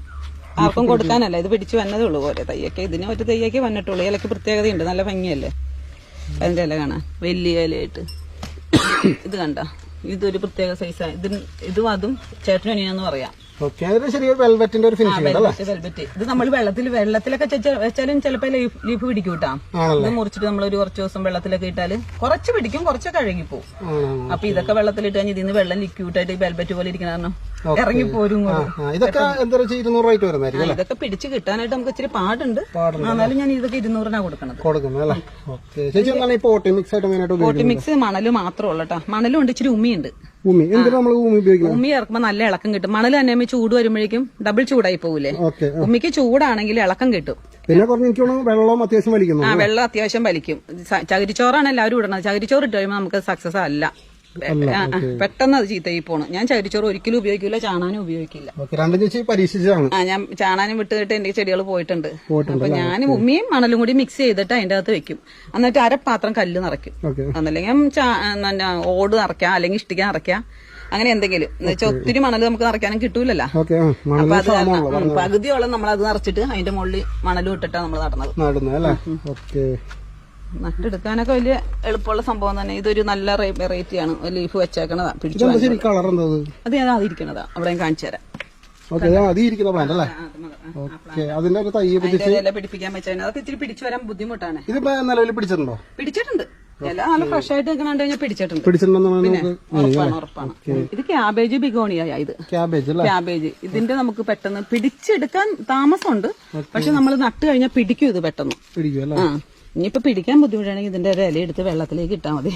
ആർക്കും കൊടുക്കാനല്ല. ഇത് പിടിച്ചു വന്നതേ ഉള്ളൂ ഓരോ തയ്യൊക്കെ ഇതിന് ഒരു തയ്യൊക്കെ വന്നിട്ടുള്ളൂ. ഇലക്ക് പ്രത്യേകതയുണ്ട്. നല്ല ഭംഗിയല്ലേ? അതിന്റെ ഇല കാണാൻ വലിയ ഇലയായിട്ട്. ഇത് കണ്ട? ഇതൊരു പ്രത്യേക സൈസാണ് ഇതിന് ഇതും അതും ചേട്ടനിയാന്ന് പറയാം. വെൽവെറ്റിന്റെ ഒരു ഫിനിഷിംഗ് വെൽവെറ്റ് വെൽവെറ്റ് ഇത് നമ്മൾ വെള്ളത്തിൽ വെള്ളത്തിലൊക്കെ വെച്ചാലും ചിലപ്പോ ലീഫ് ലീഫ് പിടിക്കും കേട്ടാ. ഇത് മുറിച്ചിട്ട് നമ്മൾ ഒരു കുറച്ച് ദിവസം വെള്ളത്തിലൊക്കെ ഇട്ടാൽ കുറച്ച് പിടിക്കും കുറച്ചൊക്കെ അഴകിപ്പോ അപ്പൊ ഇതൊക്കെ വെള്ളത്തിലിട്ട് കഴിഞ്ഞാൽ ഇതിന് വെള്ളം ലിക്വിഡ് ആയിട്ട് ഈ വെൽബറ്റ് പോലെ ഇരിക്കണ കാരണം ഇറങ്ങി പോരും ഇതൊക്കെ എന്താ വെച്ചാൽ ഇരുന്നൂറ് റേറ്റ് വരുന്നതായിരിക്കും ഇതൊക്കെ പിടിച്ച് കിട്ടാനായിട്ട് നമുക്ക് ഇച്ചിരി പാടുണ്ട്. എന്നാലും ഞാൻ ഇതൊക്കെ ഇരുന്നൂറിനാ കൊടുക്കണത്. കൊടുക്കുന്നത് അല്ലേ? ഓക്കെ. ചേച്ചി എന്താണ് ഈ പോട്ടി മിക്സ് ആയിട്ട് മെയിനായിട്ട് പോട്ടി മിക്സ് മണൽ മാത്രമേ ഉള്ളൂ കേട്ടോ. മണലും ഉണ്ട് ഇച്ചിരി ഉമ്മിയുണ്ട് ഉമ്മി. എന്തിനാ നമ്മൾ ഉമ്മി ഉപയോഗിക്കുന്നത്? ഉമ്മി ഇറക്കുമ്പോൾ നല്ല ഇളക്കം കിട്ടും. മണൽ തന്നെ ചൂട് വരുമ്പോഴേക്കും ഡബിൾ ചൂടായി പോകൂലേ ഉമ്മിക്ക് ചൂടാണെങ്കിൽ ഇളക്കം കിട്ടും. പിന്നെ കുറഞ്ഞ വെള്ളം അത്യാവശ്യം വലിക്കുന്നു ആ വെള്ളം അത്യാവശ്യം വലിക്കും. ചകിരിച്ചോറാണ് എല്ലാവരും ഇടണത് ചകിരിച്ചോറ് ഇട്ട് കഴിയുമ്പോൾ നമുക്ക് സക്സസ് അല്ല. പെട്ടെന്ന് അത് ചീത്തയായി പോണു. ഞാൻ ചകിരിച്ചോറ് ഒരിക്കലും ഉപയോഗിക്കില്ല ചാണാനും ഉപയോഗിക്കില്ല. രണ്ടും ചേച്ചി പരീക്ഷിച്ചതാണ്. ആ ഞാൻ ചാണാനും വിട്ടിട്ട് എന്റെ ചെടികൾ പോയിട്ടുണ്ട്. അപ്പൊ ഞാൻ ഉമ്മിയും മണലും കൂടി മിക്സ് ചെയ്തിട്ട് അതിന്റെ അകത്ത് വെക്കും. എന്നിട്ട് അരപ്പാത്രം കല്ല് നിറയ്ക്കും. ഒന്നല്ലെങ്കിൽ ഓട് നിറയ്ക്കാം അല്ലെങ്കിൽ ഇഷ്ടിക നിറയ്ക്കാം. അങ്ങനെ എന്തെങ്കിലും. ഒത്തിരി മണൽ നമുക്ക് നിറയ്ക്കാനും കിട്ടൂലല്ലോ. അപ്പൊ അത് പകുതിയോളം നമ്മൾ അത് നിറച്ചിട്ട് അതിന്റെ മുകളിൽ മണലും ഇട്ടിട്ടാണ് നമ്മൾ നടന്നത്. നടുന്നത് അല്ലേ? ഓക്കെ. നട്ടെടുക്കാനൊക്കെ വലിയ എളുപ്പമുള്ള സംഭവം തന്നെ ഇതൊരു നല്ല വെറൈറ്റിയാണ് ലീഫ് വെച്ചേക്കണതാ പിടിച്ചു അത് ഞാൻ അതിരിക്കണതാ അവിടെ ഞാൻ കാണിച്ചു തരാം അതിന്റെ ഒരു പിടിപ്പിക്കാൻ വെച്ചാൽ അതൊക്കെ ഇച്ചിരി പിടിച്ചു വരാൻ ബുദ്ധിമുട്ടാണ് ഇതിപ്പോ നിലവിൽ പിടിച്ചിട്ടുണ്ടോ പിടിച്ചിട്ടുണ്ട് ഇല നല്ല ഫ്രഷ് ആയിട്ട് നിൽക്കണ പിടിച്ചിട്ടുണ്ട് ഇത് ക്യാബേജ് ബിഗോണിയായ ഇത് ക്യാബേജ് ഇതിന്റെ നമുക്ക് പെട്ടെന്ന് പിടിച്ചെടുക്കാൻ താമസമുണ്ട് പക്ഷെ നമ്മൾ നട്ട് കഴിഞ്ഞാൽ പിടിക്കും ഇത് പെട്ടെന്ന് പിടിക്കും ഇനിയിപ്പോ പിടിക്കാൻ ബുദ്ധിമുട്ടാണെങ്കിൽ ഇതിന്റെ ഒരു ഇല എടുത്ത് വെള്ളത്തിലേക്ക് ഇട്ടാൽ മതി.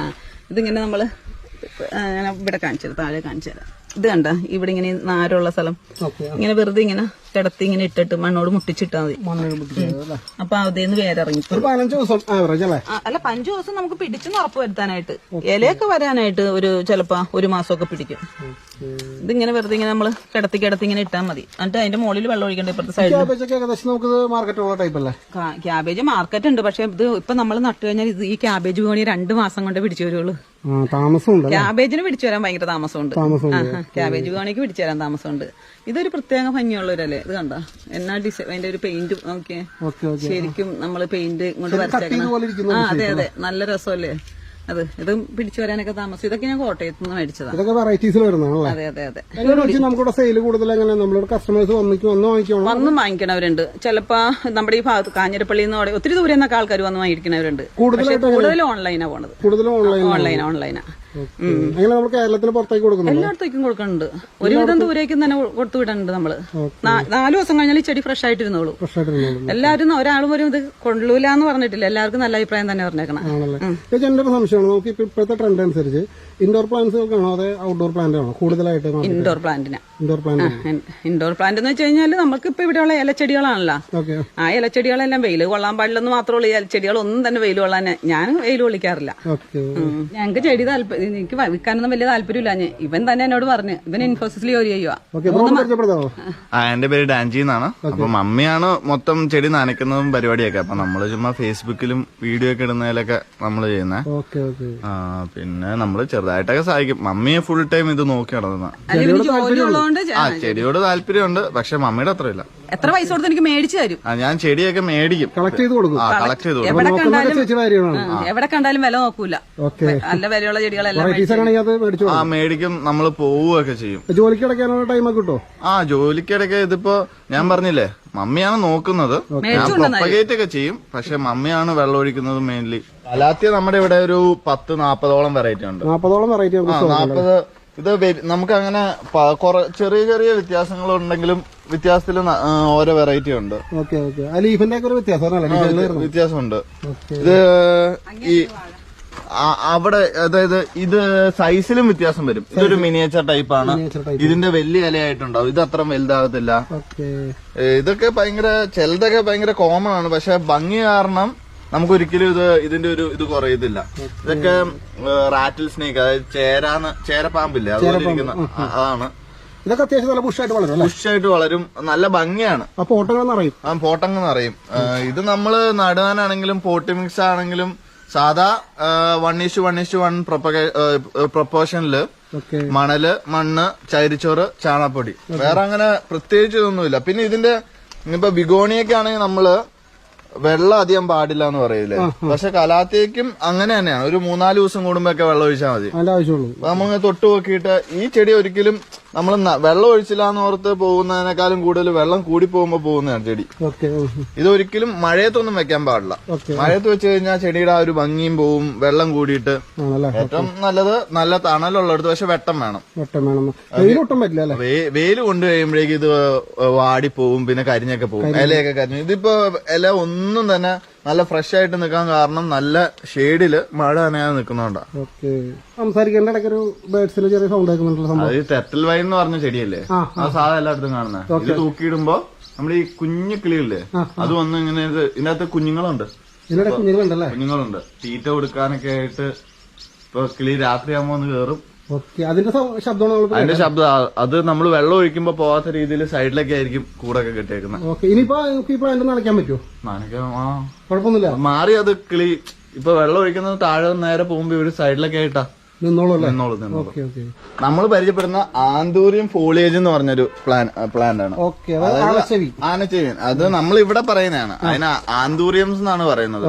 ആ ഇതിങ്ങനെ നമ്മൾ ഞാൻ ഇവിടെ കാണിച്ചു തരാം താഴെ കാണിച്ചു തരാം. ഇത് കണ്ട? ഇവിടെ ഇങ്ങനെ നാരുള്ള സ്ഥലം. ഇങ്ങനെ വെറുതെ ഇങ്ങനെ കിടത്തി ഇങ്ങനെ ഇട്ടിട്ട് മണ്ണോട് മുട്ടിച്ചിട്ടാൽ മതി. അപ്പൊ അതേന്ന് വേരിറങ്ങി. അല്ലേ? പഞ്ചു ദിവസം നമുക്ക് പിടിച്ചെന്ന് ഉറപ്പ് വരുത്താനായിട്ട്. ഇലയൊക്കെ വരാനായിട്ട് ഒരു ചിലപ്പോ ഒരു മാസമൊക്കെ പിടിക്കും. ഇതിങ്ങനെ വെറുതെ ഇങ്ങനെ നമ്മൾ കിടത്തി കിടത്തി ഇങ്ങനെ ഇട്ടാൽ മതി. എന്നിട്ട് അതിന്റെ മുകളിൽ വെള്ളം ഒഴിക്കേണ്ട ഇപ്പുറത്തെ സൈഡിൽ ക്യാബേജ് മാർക്കറ്റ് ഉണ്ട്. പക്ഷെ ഇത് ഇപ്പൊ നമ്മൾ നട്ടു കഴിഞ്ഞാൽ ഇത് ഈ ക്യാബേജ് വേണി രണ്ട് മാസം കൊണ്ട് പിടിച്ചു വരുള്ളൂ. താമസമുണ്ട് ക്യാബേജിന് പിടിച്ചു വരാൻ ഭയങ്കര താമസമുണ്ട്. ക്യാബേജ് വേണിക്ക് പിടിച്ചു വരാൻ താമസമുണ്ട്. ഇതൊരു പ്രത്യേക ഭംഗിയുള്ള ഒരു അല്ലേ ഇത് കണ്ട? എന്നാ ഡിസൈൻ അതിന്റെ ഒരു പെയിന്റ് നോക്കിയേ. ശരിക്കും നമ്മൾ പെയിന്റ് ഇങ്ങോട്ട് വരച്ചേക്കണം. ആ അതെ അതെ. നല്ല രസമല്ലേ? അത് ഇത് പിടിച്ചു വരാനൊക്കെ താമസം. ഇതൊക്കെ ഞാൻ കോട്ടയത്ത് നിന്ന് മേടിച്ചതാണ് ഇതൊക്കെ വെറൈറ്റീസിൽ വരുന്നതാണല്ലേ അതെ അതെ അതെ. നമുക്കിവിടെ സെയിൽ കൂടുതൽ എങ്ങനെ? നമ്മളോട് കസ്റ്റമേഴ്സ് വന്ന് വാങ്ങിക്കണം വന്ന് വാങ്ങിക്കണവരുണ്ട്. ചിലപ്പോ നമ്മുടെ ഈ ഭാഗത്ത് കാഞ്ഞിരപ്പള്ളി എന്ന് അവിടെ ഒത്തിരി ദൂരെ നിന്നൊക്കെ ആൾക്കാർ വന്ന് വാങ്ങിയിരിക്കുന്നവരുണ്ട് കൂടുതൽ കൂടുതലായിട്ട് കൂടുതലും ഓൺലൈനാ പോണത്. കൂടുതലും ഓൺലൈൻ ഓൺലൈനാ ഓൺലൈനാ അങ്ങനെ നമ്മൾ കേരളത്തിന് പുറത്തേക്ക് കൊടുക്കുന്നു എല്ലായിടത്തേക്കും കൊടുക്കുന്നുണ്ട്. ഒരുവിധം ദൂരേക്കും തന്നെ കൊടുത്തു വിടുന്നുണ്ട് നമ്മൾ. നാലു ദിവസം കഴിഞ്ഞാൽ ഈ ചെടി ഫ്രഷ് ആയിട്ടിരുന്നോളൂ. എല്ലാവരും ഒരാളും വരും ഇത് കൊള്ളൂല എന്ന് പറഞ്ഞിട്ടില്ല. എല്ലാവർക്കും നല്ല അഭിപ്രായം തന്നെ പറഞ്ഞേക്കണം. ചേച്ചി എന്റെ ഒരു സംശയമാണ്. നമുക്ക് ഇപ്പൊ ഇപ്പോഴത്തെ ട്രെൻഡ് അനുസരിച്ച് ഇൻഡോർ പ്ലാന്റ്സുകൾക്കാണോ അതെ ഔട്ട്ഡോർ പ്ലാന്റ് ആണോ? കൂടുതലായിട്ട് ഇൻഡോർ പ്ലാന്റിന് ഇൻഡോർ പ്ലാന്റ് ഇൻഡോർ പ്ലാന്റ് എന്ന് വെച്ച് കഴിഞ്ഞാൽ നമുക്ക് ഇപ്പൊ ഇവിടെയുള്ള ഇലച്ചെടികളാണല്ലോ. ആ ഇലച്ചെടികളെല്ലാം വെയിൽ കൊള്ളാൻ പാടില്ലെന്ന് മാത്രമുള്ള ഈ ഇലച്ചെടികളൊന്നും തന്നെ വെയിൽ കൊള്ളാൻ ഞാൻ വെയിൽ കൊള്ളിക്കാറില്ല. ഞങ്ങൾക്ക് ചെടി താല്പര്യം എനിക്ക് വ- വിൽക്കാനൊന്നും വലിയ താല്പര്യമില്ല. ഞാൻ ഇവൻ തന്നെ എന്നോട് പറഞ്ഞു ഇവൻ ഇൻഫോസിസിൽ ജോലി ചെയ്യുക ആ എന്റെ പേര് ഡാൻജി എന്നാണ്. അപ്പൊ മമ്മിയാണ് മൊത്തം ചെടി നനയ്ക്കുന്നതും പരിപാടിയൊക്കെ. അപ്പൊ നമ്മൾ ചുമ്മാ ഫേസ്ബുക്കിലും വീഡിയോ ഒക്കെ ഇടുന്നതിലൊക്കെ നമ്മൾ ചെയ്യുന്ന. ഓക്കെ ഓക്കെ ആ പിന്നെ നമ്മൾ ചെറുതായിട്ടൊക്കെ സഹായിക്കും. മമ്മിയെ ഫുൾ ടൈം ഇത് നോക്കി നടന്ന ആ ചെടിയോട് താല്പര്യമുണ്ട് പക്ഷെ മമ്മിയുടെ ഇല്ല. എത്ര പൈസ കൊടുത്ത് എനിക്ക് മേടിച്ചു തരും? ആ ഞാൻ ചെടിയൊക്കെ മേടിക്കും. കളക്ട് ചെയ്ത് കൊടുക്കും. ആ കളക്ട് ചെയ്തു കൊടുക്കും. എവിടെ കണ്ടാലും എവിടെ കണ്ടാലും വില നോക്കൂല. ഓക്കെ നല്ല വിലയുള്ള ചെടികളെല്ലാം ആ മേടിക്കും. നമ്മൾ പോവുകയൊക്കെ ചെയ്യും. ജോലിക്ക് അടയ്ക്കാനുള്ള ടൈം ഒക്കെ കിട്ടോ? ആ ജോലിക്കിടയ്ക്ക് ഇതിപ്പോ ഞാൻ പറഞ്ഞില്ലേ മമ്മിയാണ് നോക്കുന്നത്. ഞാൻ പ്രൊപ്പഗേറ്റ് ഒക്കെ ചെയ്യും പക്ഷെ മമ്മിയാണ് വെള്ളം ഒഴിക്കുന്നത് മെയിൻലി അല്ലാത്ത നമ്മുടെ ഇവിടെ ഒരു പത്ത് നാപ്പതോളം വെറൈറ്റി ഉണ്ട്. നാപ്പതോളം വെറൈറ്റി നാപ്പത് ഇത് നമുക്ക് അങ്ങനെ ചെറിയ ചെറിയ വ്യത്യാസങ്ങൾ ഉണ്ടെങ്കിലും വ്യത്യാസത്തിൽ ഓരോ വെറൈറ്റി ഉണ്ട്. വ്യത്യാസമുണ്ട്. ഇത് ഈ അവിടെ അതായത് ഇത് സൈസിലും വ്യത്യാസം വരും. ഇതൊരു മിനിയേച്ചർ ടൈപ്പ് ആണ്. ഇതിന്റെ വലിയ ഇലയായിട്ടുണ്ടാവും. ഇത് അത്ര വലുതാകത്തില്ല. ഇതൊക്കെ ഭയങ്കര ചിലതൊക്കെ ഭയങ്കര കോമൺ ആണ്. പക്ഷെ ഭംഗി കാരണം നമുക്ക് ഒരിക്കലും ഇത് ഇതിന്റെ ഒരു ഇത് കുറയത്തില്ല. ഇതൊക്കെ റാറ്റിൽ സ്നേക്ക് അതായത് ചേരാന്ന് ചേരപ്പാമ്പില്ലേ? അതുപോലെ ഇരിക്കുന്ന അതാണ്. ഇതൊക്കെ അത്യാവശ്യം നല്ല പുഷായിട്ട് വളരും ബുഷായിട്ട് വളരും. നല്ല ഭംഗിയാണ്. ആ പോട്ടങ്ങൾ അറിയും ആ പോട്ടങ്ങ് അറിയും ഇത് നമ്മൾ നടുവാനാണെങ്കിലും പോട്ടി മിക്സ് ആണെങ്കിലും സാധാ one is one is one പ്രൊപ്പോർഷനിൽ മണൽ മണ്ണ് ചൈരിച്ചോറ് ചാണപ്പൊടി വേറെ അങ്ങനെ പ്രത്യേകിച്ച് ഇതൊന്നുമില്ല. പിന്നെ ഇതിന്റെ ഇനിയിപ്പോ ബിഗോണിയൊക്കെ ആണെങ്കിൽ നമ്മൾ വെള്ളം അധികം പാടില്ല എന്ന് പറയില്ലേ? പക്ഷെ കലാത്തേക്കും അങ്ങനെ തന്നെയാണ്. ഒരു മൂന്നാൽ ദിവസം കൂടുമ്പോ വെള്ളം ഒഴിച്ചാൽ മതി. നമ്മൾ തൊട്ട് നോക്കിയിട്ട് ഈ ചെടി ഒരിക്കലും നമ്മൾ വെള്ളം ഒഴിച്ചില്ല എന്ന് ഓർത്ത് പോകുന്നതിനേക്കാളും കൂടുതൽ വെള്ളം കൂടി പോകുമ്പോ പോകുന്നതാണ് ചെടി. ഇത് ഒരിക്കലും മഴയത്തൊന്നും വെക്കാൻ പാടില്ല. മഴയത്ത് വെച്ച് കഴിഞ്ഞാൽ ചെടിയുടെ ആ ഒരു ഭംഗിയും പോവും വെള്ളം കൂടിയിട്ട്. ഏറ്റവും നല്ലത് നല്ല തണലുള്ളിടത്ത് പക്ഷെ വെട്ടം വേണം. വെയിൽ കൊണ്ടു കഴിയുമ്പോഴേക്കും ഇത് വാടിപ്പോവും പിന്നെ കരിഞ്ഞൊക്കെ പോവും ഇലയൊക്കെ കരിഞ്ഞു. ഇതിപ്പോ ഇല ഒന്നും തന്നെ നല്ല ഫ്രഷ് ആയിട്ട് നിൽക്കാൻ കാരണം നല്ല ഷെയ്ഡിൽ മഴ നനയാതെ നിൽക്കുന്നോണ്ടാണ് ഓക്കെ. സംസാരിക്കേണ്ട ഇടയ്ക്ക് ഒരു ബേഡ്സിന് ചെറിയ സൗണ്ട് തെറ്റൽ വൈൻ എന്ന് പറഞ്ഞ ചെടിയല്ലേ? ആ, സാധനം സാധാ എല്ലായിടത്തും കാണുന്നത്. ഇത് തൂക്കിയിടുമ്പോ നമ്മുടെ ഈ കുഞ്ഞു കിളിയില്ലേ അത് വന്ന് ഇങ്ങനെ ഇതിന്റെ ഇതിനകത്ത് കുഞ്ഞുങ്ങളുണ്ട്. കുഞ്ഞുങ്ങളുണ്ട്. തീറ്റ കൊടുക്കാനൊക്കെ ആയിട്ട് ഇപ്പൊ കിളി രാത്രിയാകുമ്പോ ഒന്ന് കയറും ഓക്കെ. അതിന്റെ ശബ്ദമാണ് അതിന്റെ ശബ്ദം അത് നമ്മൾ വെള്ളം ഒഴിക്കുമ്പോ പോവാത്ത രീതിയിൽ സൈഡിലൊക്കെ ആയിരിക്കും കൂടൊക്കെ കെട്ടിയേക്കുന്നത് ഓക്കെ. ഇനിയിപ്പോ ഈ പ്ലാന്റ് നനയ്ക്കാൻ പറ്റുമോ നനയ്ക്കാൻ ആ. കുഴപ്പമൊന്നുമില്ല. മാറി അത് കിളി ഇപ്പൊ വെള്ളം ഒഴിക്കുന്നത് താഴെ നേരെ പോകുമ്പോ ഒരു സൈഡിലൊക്കെ ആയിട്ടാ. നമ്മൾ പരിചയപ്പെടുന്ന ആന്തൂറിയം ഫോളിയേജ് എന്ന് പറഞ്ഞൊരു പ്ലാൻ പ്ലാന്റ് ആണ്. ആനച്ചെവിയൻ അത് നമ്മൾ ഇവിടെ പറയുന്നതാണ്. അതിന് ആന്തൂറിയംസ് എന്നാണ് പറയുന്നത്.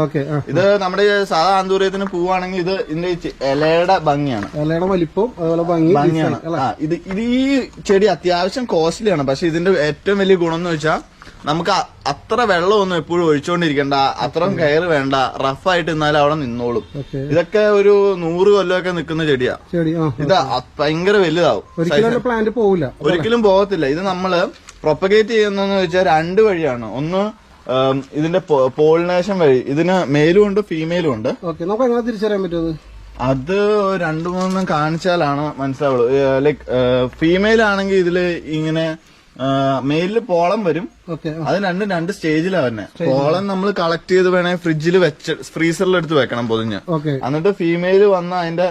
ഇത് നമ്മുടെ സാധാ ആന്തൂറിയത്തിന് പൂവാണെങ്കിൽ ഇത് ഇതിന്റെ ഇലയുടെ ഭംഗിയാണ്. ഇലയുടെ വലിപ്പം അതുപോലെ ഭംഗി ഭംഗിയാണ്. ഇത് ഇത് ഈ ചെടി അത്യാവശ്യം കോസ്റ്റ്ലിയാണ് പക്ഷെ ഇതിന്റെ ഏറ്റവും വലിയ ഗുണം എന്ന് വെച്ചാൽ നമുക്ക് അത്ര വെള്ളമൊന്നും എപ്പോഴും ഒഴിച്ചുകൊണ്ടിരിക്കണ്ട അത്രയും കയറ് വേണ്ട. റഫായിട്ട് നിന്നാലും അവിടെ നിന്നോളും. ഇതൊക്കെ ഒരു നൂറ് കൊല്ലമൊക്കെ നിൽക്കുന്ന ചെടിയാ. ഇത് ഭയങ്കര വലുതാവും. പ്ലാന്റ് പോവില്ല. ഒരിക്കലും പോകത്തില്ല. ഇത് നമ്മൾ പ്രൊപ്പഗേറ്റ് ചെയ്യുന്നതെന്ന് വെച്ചാൽ രണ്ട് വഴിയാണ്. ഒന്ന് ഇതിന്റെ പോളിനേഷൻ വഴി. ഇതിന് മെയിലും ഉണ്ട് ഫീമെയിലും ഉണ്ട്. നമുക്ക് എങ്ങനെ തിരിച്ചറിയാൻ പറ്റുന്നത് അത്? രണ്ടു മൂന്നും കാണിച്ചാലാണ് മനസ്സിലാവുള്ളൂ. ലൈക് ഫീമെയിൽ ആണെങ്കിൽ ഇതിൽ ഇങ്ങനെ മെയിലിൽ പോളം വരും. അത് രണ്ട് രണ്ട് സ്റ്റേജിലാണ് തന്നെ പോളം നമ്മൾ കളക്ട് ചെയ്ത് വേണേ ഫ്രിഡ്ജിൽ വെച്ച് ഫ്രീസറിൽ എടുത്ത് വെക്കണം പൊതിഞ്ഞ്. എന്നിട്ട് ഫീമെയിൽ വന്ന അതിന്റെ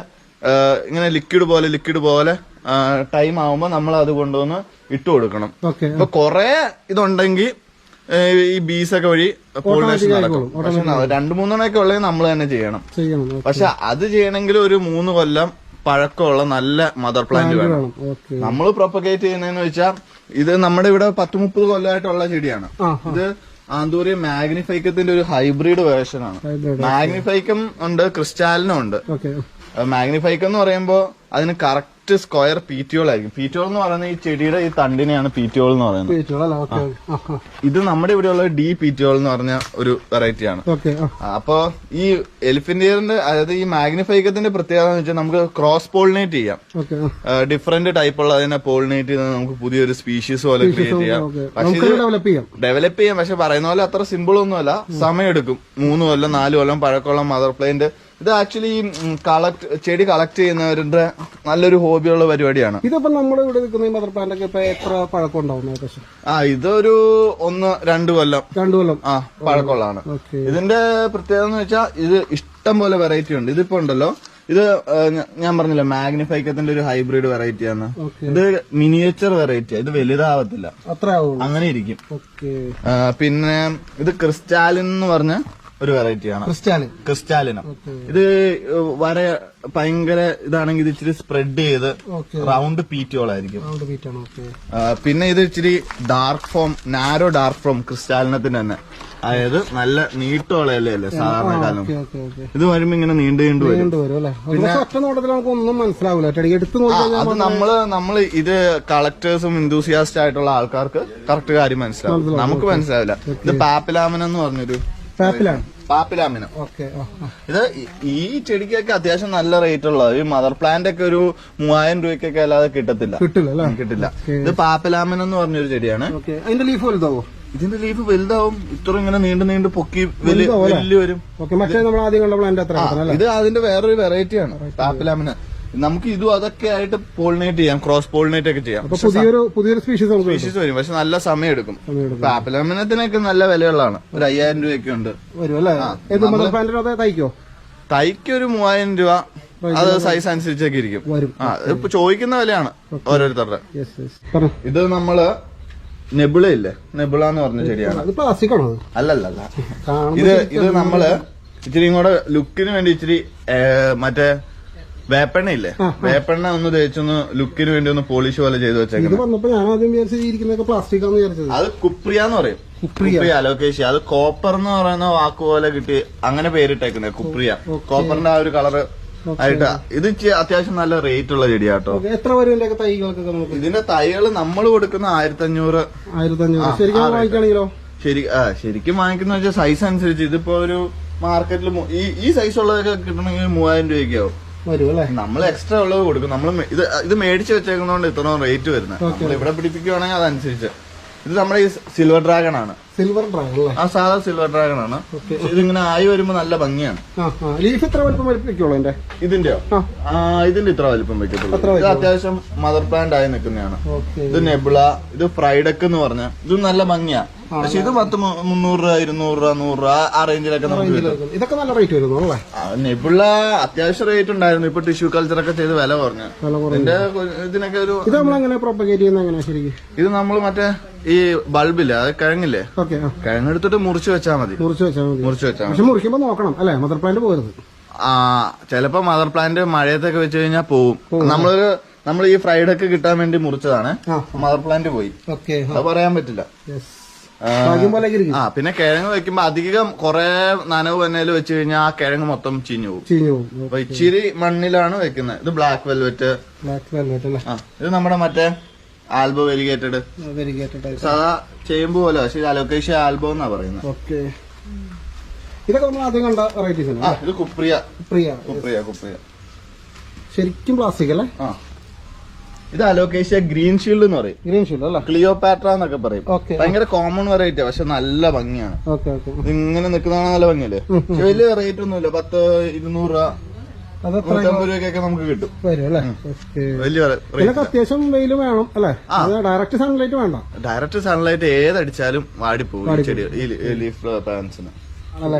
ഇങ്ങനെ ലിക്വിഡ് പോലെ ലിക്വിഡ് പോലെ ടൈം ആവുമ്പോ നമ്മൾ അത് കൊണ്ടുവന്ന് ഇട്ട് കൊടുക്കണം. അപ്പൊ കൊറേ ഇതുണ്ടെങ്കിൽ ഈ ബീസ് ഒക്കെ വഴി പോളിനേഷൻ നടക്കും. പക്ഷെ രണ്ടു മൂന്നെണ്ണൊക്കെ ഉള്ളത് നമ്മൾ തന്നെ ചെയ്യണം. പക്ഷെ അത് ചെയ്യണമെങ്കിൽ ഒരു മൂന്ന് കൊല്ലം പഴക്കമുള്ള നല്ല മദർ പ്ലാന്റ് വേണം. നമ്മൾ പ്രൊപ്പഗേറ്റ് ചെയ്യുന്നതെന്ന് വെച്ചാൽ ഇത് നമ്മുടെ ഇവിടെ പത്ത് മുപ്പത് കൊല്ലമായിട്ടുള്ള ചെടിയാണ്. ഇത് ആന്തൂരി മാഗ്നിഫൈക്കത്തിന്റെ ഒരു ഹൈബ്രിഡ് വേർഷൻ ആണ്. ഹൈബ്രിഡ് മാഗ്നിഫൈക്കം ഉണ്ട് ക്രിസ്റ്റാലിനും ഉണ്ട്. മാഗ്നിഫൈക്കം എന്ന് പറയുമ്പോൾ അതിന് കറക്റ്റ് സ്ക്വയർ പീറ്റിയോൾ ആയിരിക്കും പീറ്റിയോൾ എന്ന് പറയുന്നത് ഈ ചെടിയുടെ ഈ തണ്ടിനെയാണ് പീറ്റിയോൾ എന്ന് പറയുന്നത്. ഇത് നമ്മുടെ ഇവിടെ ഉള്ള ഡി പീറ്റിയോൾ എന്ന് പറഞ്ഞ ഒരു വെറൈറ്റി ആണ്. ഓക്കെ ആ. ആ, അപ്പൊ ഈ എലിഫന്റിയറിന്റെ അതായത് ഈ മാഗ്നിഫൈക്കത്തിന്റെ പ്രത്യേകത എന്ന് വെച്ചാൽ നമുക്ക് ക്രോസ് പോളിനേറ്റ് ചെയ്യാം. ഡിഫറെന്റ് ടൈപ്പ് ഉള്ള അതിനെ പോളിനേറ്റ് ചെയ്ത് നമുക്ക് പുതിയൊരു സ്പീഷീസ് പോലെ ക്രിയേറ്റ് ചെയ്യാം. പക്ഷെ ഡെവലപ്പ് ചെയ്യാം. ഡെവലപ്പ് ചെയ്യാം. പക്ഷെ പറയുന്ന പോലെ അത്ര സിമ്പിൾ ഒന്നുമല്ല. സമയമെടുക്കും മൂന്ന് കൊല്ലം നാല് കൊല്ലം പഴക്കമുള്ള മദർ പ്ലാന്റ് ഇത് ആക്ച്വലി കളക്ട് ചെടി കളക്ട് ചെയ്യുന്നവരുടെ നല്ലൊരു ഹോബിയുള്ള പരിപാടിയാണ്. ഇതിപ്പോ നമ്മുടെ ഇവിടെ നിൽക്കുന്ന ഈ മദർ പ്ലാന്റ് ഒക്കെ ഇപ്പൊ എത്ര പഴക്കം ഉണ്ടാവും ഏകദേശം? ആ ഇതൊരു ഒന്ന് രണ്ട് കൊല്ലം. രണ്ടു കൊല്ലം. ആ പഴക്കമുള്ളതാണ്. ഇതിന്റെ പ്രത്യേകത എന്ന് വെച്ചാൽ ഇത് ഇഷ്ടം പോലെ വെറൈറ്റി ഉണ്ട്. ഇതിപ്പോ ഉണ്ടല്ലോ. ഇത് ഞാൻ പറഞ്ഞില്ല മാഗ്നിഫൈക്കത്തിന്റെ ഒരു ഹൈബ്രിഡ് വെറൈറ്റി ആണ്. ഇത് മിനിയേച്ചർ വെറൈറ്റി ഇത് വലുതാവത്തില്ല. അങ്ങനെ ഇരിക്കും. പിന്നെ ഇത് ക്രിസ്റ്റാലിൻ എന്ന് പറഞ്ഞ ഒരു വെറൈറ്റിയാണ് ക്രിസ്റ്റാലിൻ ക്രിസ്റ്റാലിനം ഇത് വര ഭയങ്കര ഇതാണെങ്കിൽ ഇത് ഇച്ചിരി സ്പ്രെഡ് ചെയ്ത് റൗണ്ട് പീറ്റുകളായിരിക്കും പിന്നെ ഇത് ഇച്ചിരി dark form narrow dark form ക്രിസ്റ്റാലിനത്തിന് തന്നെ. അതായത് നല്ല നീട്ടമുള്ള ഇലയല്ലേ സാധാരണ കാലം ഇത് വരുമ്പോ ഇങ്ങനെ നീണ്ടു നീണ്ടു വരും. അല്ലെ? നമുക്ക് ഒന്നും മനസ്സിലാവില്ല അത് നമ്മൾ നമ്മൾ ഇത് കളക്ടേഴ്സും ഇന്തൂസിയാസ്റ്റ് ആയിട്ടുള്ള ആൾക്കാർക്ക് കറക്റ്റ് കാര്യം മനസ്സിലാവും. നമുക്ക് മനസ്സിലാവില്ല. ഇത് പാപ്പിലാമൻ എന്ന് പറഞ്ഞൊരു പാപ്പിലാണ്? പാപ്പിലാമിനം. ഇത് ഈ- ചെടിക്കൊക്കെ അത്യാവശ്യം നല്ല റേറ്റ് ഉള്ളത് ഈ മദർ പ്ലാന്റ് ഒക്കെ ഒരു മൂവായിരം രൂപയ്ക്കൊക്കെ അല്ലാതെ കിട്ടത്തില്ല. കിട്ടില്ല കിട്ടില്ല. ഇത് പാപ്പലാമൻ എന്ന് പറഞ്ഞൊരു ചെടിയാണ്. അതിന്റെ ലീഫ് വലുതാവോ ഇതിന്റെ ലീഫ് വലുതാവും. ഇത്ര ഇങ്ങനെ നീണ്ടു നീണ്ടു പൊക്കി വലിയ വലിയ വരും. ഇത് അതിന്റെ വേറൊരു വെറൈറ്റിയാണ് പാപ്പിലാമിന്. നമുക്ക് ഇതും അതൊക്കെ ആയിട്ട് പോളിനേറ്റ് ചെയ്യാം ക്രോസ് പോളിനേറ്റ് ഒക്കെ ചെയ്യാം. പുതിയൊരു പുതിയൊരു സ്പീഷീസ് സ്പീഷീസ് വരും പക്ഷെ നല്ല സമയം എടുക്കും. പാപ്പിലാമിനത്തിനൊക്കെ നല്ല വിലയുള്ളതാണ്. ഒരു അയ്യായിരം രൂപയൊക്കെ ഉണ്ട്. വരും അല്ലേ? തയ്ക്കോ? തൈക്ക് ഒരു മൂവായിരം രൂപ. അത് സൈസ് അനുസരിച്ചൊക്കെ ഇരിക്കും. ഇപ്പൊ ചോദിക്കുന്ന വിലയാണ് ഓരോരുത്തരുടെ. ഇത് നമ്മൾ നെബിള ഇല്ലേ? നെബിള എന്ന് പറഞ്ഞ ചെടിയാണ്. അല്ലല്ല ഇത് ഇത് നമ്മൾ ഇച്ചിരി കൂടെ ലുക്കിന് വേണ്ടി ഇച്ചിരി മറ്റേ വേപ്പെണ്ണ ഇല്ലേ വേപ്പെണ്ണ ഒന്ന് തേച്ചൊന്ന് ലുക്കിന് വേണ്ടി ഒന്ന് പോളിഷ് പോലെ ചെയ്ത് ഇത് വെച്ചേക്കണം വന്നപ്പോ ഞാൻ ആദ്യം വിചാരിച്ചത് ഈ ഇരിക്കുന്നതൊക്കെ പ്ലാസ്റ്റിക് ആണെന്ന് വിചാരിച്ചത്. അത് കുപ്രിയ എന്ന് പറയും. കുപ്രിയ. കുപ്രിയ അലോക്കേഷ്യ. അത് കോപ്പർ എന്ന് പറയുന്ന വാക്ക് പോലെ കിട്ടി അങ്ങനെ പേരിട്ടേക്കുന്നത് കുപ്രിയ. കോപ്പറിന്റെ ആ ഒരു കളറ് ആയിട്ട് ഇത് ഇച്ചിരി അത്യാവശ്യം നല്ല റേറ്റ് ഉള്ള ചെടിയാട്ടോ. കേട്ടോ എത്ര വരും ഇതിന്റെ തൈകൾക്കൊക്കെ നമുക്ക്? ഇതിന്റെ തൈകൾ നമ്മൾ കൊടുക്കുന്ന ആയിരത്തി അഞ്ഞൂറ് ആയിരത്തി അഞ്ഞൂറ് ശരിക്കും വാങ്ങിക്കുകയാണെങ്കിലോ? ശരി ആ ശരിക്കും വാങ്ങിക്കുന്ന വെച്ചാൽ സൈസ് അനുസരിച്ച് ഇതിപ്പോ ഒരു മാർക്കറ്റിൽ ഈ ഈ സൈസ് ഉള്ളതൊക്കെ കിട്ടണമെങ്കിൽ മൂവായിരം രൂപയ്ക്ക് ആവും. വരും അല്ലേ നമ്മൾ എക്സ്ട്രാ ഉള്ളത് കൊടുക്കും. നമ്മൾ ഇത് ഇത് മേടിച്ച് വെച്ചേക്കുന്നതുകൊണ്ട് ഇത്രയും റേറ്റ് വരുന്നത് ഇവിടെ പിടിപ്പിക്കുവാണെങ്കിൽ അതനുസരിച്ച്. ഇത് നമ്മുടെ ഈ സിൽവർ ഡ്രാഗൺ ആണ്. സിൽവർ ഡ്രാഗൺ ആ സാധാ സിൽവർ ഡ്രാഗൺ ആണ്. ഇതിങ്ങനെ ആയി വരുമ്പോ നല്ല ഭംഗിയാണ്. ലീഫ് ഇത്ര വലുപ്പം വലിപ്പിക്കുള്ളൂ എന്റെ ഇതിന്റെയോ? ഇതിന്റെ ഇത്ര വലിപ്പം വെക്കത്തുള്ളൂ. ഇത് അത്യാവശ്യം മദർ പ്ലാന്റ് ആയി നിൽക്കുന്നതാണ്. ഇത് നെബിള ഇത് ഫ്രൈഡക്ക് എന്ന് പറഞ്ഞ ഇത് നല്ല ഭംഗിയാ. പക്ഷെ ഇത് പത്ത് മുന്നൂറ് രൂപ ഇരുന്നൂറ് രൂപ നൂറ് രൂപ ആ- റേഞ്ചിലൊക്കെ നമുക്ക് കിട്ടും. ഇതൊക്കെ നല്ല റേറ്റ് വരുന്നു അല്ലേ? നെബുള്ള അത്യാവശ്യം റേറ്റ് ഉണ്ടായിരുന്നു. ഇപ്പൊ ടിഷ്യൂ കൾച്ചർ ഒക്കെ ചെയ്ത് വില കുറഞ്ഞു. ഇതിന്റെ ഇതിനൊക്കെ ഒരു ഇത് നമ്മൾ പ്രൊപ്പഗേറ്റ് എങ്ങനെ ശരിക്കും? ഇത് നമ്മൾ മറ്റേ ഈ ബൾബില്ലേ അത് കിഴങ്ങില്ലേ? കിഴങ്ങെടുത്തിട്ട് മുറിച്ച് വെച്ചാൽ മതി. മുറിച്ചു വെച്ചാൽ മതി. മുറിച്ചു വെച്ചാൽ പക്ഷെ മുറിക്കുമ്പോൾ നോക്കണം അല്ലേ? മദർ പ്ലാന്റ് പോകരുത് ആ ചിലപ്പോ മദർ പ്ലാന്റ് മഴയത്തൊക്കെ വെച്ച് കഴിഞ്ഞാൽ പോവും. നമ്മളൊരു നമ്മൾ ഈ ഫ്രൈഡ് ഒക്കെ കിട്ടാൻ വേണ്ടി മുറിച്ചതാണ്. മദർ പ്ലാന്റ് പോയി. ഓക്കെ അത് പറയാൻ പറ്റില്ല. ആ, പിന്നെ കിഴങ്ങ് വെക്കുമ്പോ അധികം കൊറേ നനവ് വന്നതിൽ വെച്ച് കഴിഞ്ഞാൽ ആ കിഴങ്ങ് മൊത്തം ചീഞ്ഞു പോകും. അപ്പൊ ഇച്ചിരി മണ്ണിലാണ് വെക്കുന്നത് ഇത് ബ്ലാക്ക് വെൽവെറ്റ് ബ്ലാക്ക് വെൽവെറ്റ് ആ ഇത് നമ്മുടെ മറ്റേ ആൽബോ വെരിഗേറ്റഡ് സാധാ ചേമ്പ് പോലെ പക്ഷെ അലോക്കേഷൻ ആൽബോ എന്നാ പറയുന്നത് ഓക്കെ. ഇതൊക്കെ നമ്മൾ ആദ്യം കണ്ട വെറൈറ്റീസ് ആ ഇത് കുപ്രിയ. കുപ്രിയ കുപ്രിയ കുപ്രിയ. ശരിക്കും പ്ലാസ്റ്റിക് അല്ലേ? ആ. ഇത് അലോക്കേഷ്യ ഗ്രീൻ ഷീൽഡ് എന്ന് പറയും. ഗ്രീൻ ഷീൽഡ് അല്ലേ? ക്ലിയോപാട്ര എന്നൊക്കെ പറയും. ഭയങ്കര കോമൺ വെറൈറ്റി പക്ഷെ നല്ല ഭംഗിയാണ്. Okay okay. ഇത് ഇങ്ങനെ നിൽക്കുന്നതാണ് നല്ല ഭംഗിയല്ലേ? പക്ഷെ വലിയ റേറ്റ് ഒന്നുമില്ല. പത്ത് ഇരുന്നൂറ് രൂപ നൂറ്റമ്പത് രൂപയ്ക്കൊക്കെ നമുക്ക് കിട്ടും. വരും അല്ലേ? ഓക്കെ. വലിയ ഇതിനൊക്കെ അത്യാവശ്യം വെയിൽ വേണം അല്ലേ? അത് ഡയറക്റ്റ് സൺലൈറ്റ് വേണ്ട. ഡയറക്റ്റ് സൺലൈറ്റ് ഏതടിച്ചാലും വാടിപ്പോകും ഈ ചെടി ലീഫ് പ്ലാന്റ്സിന്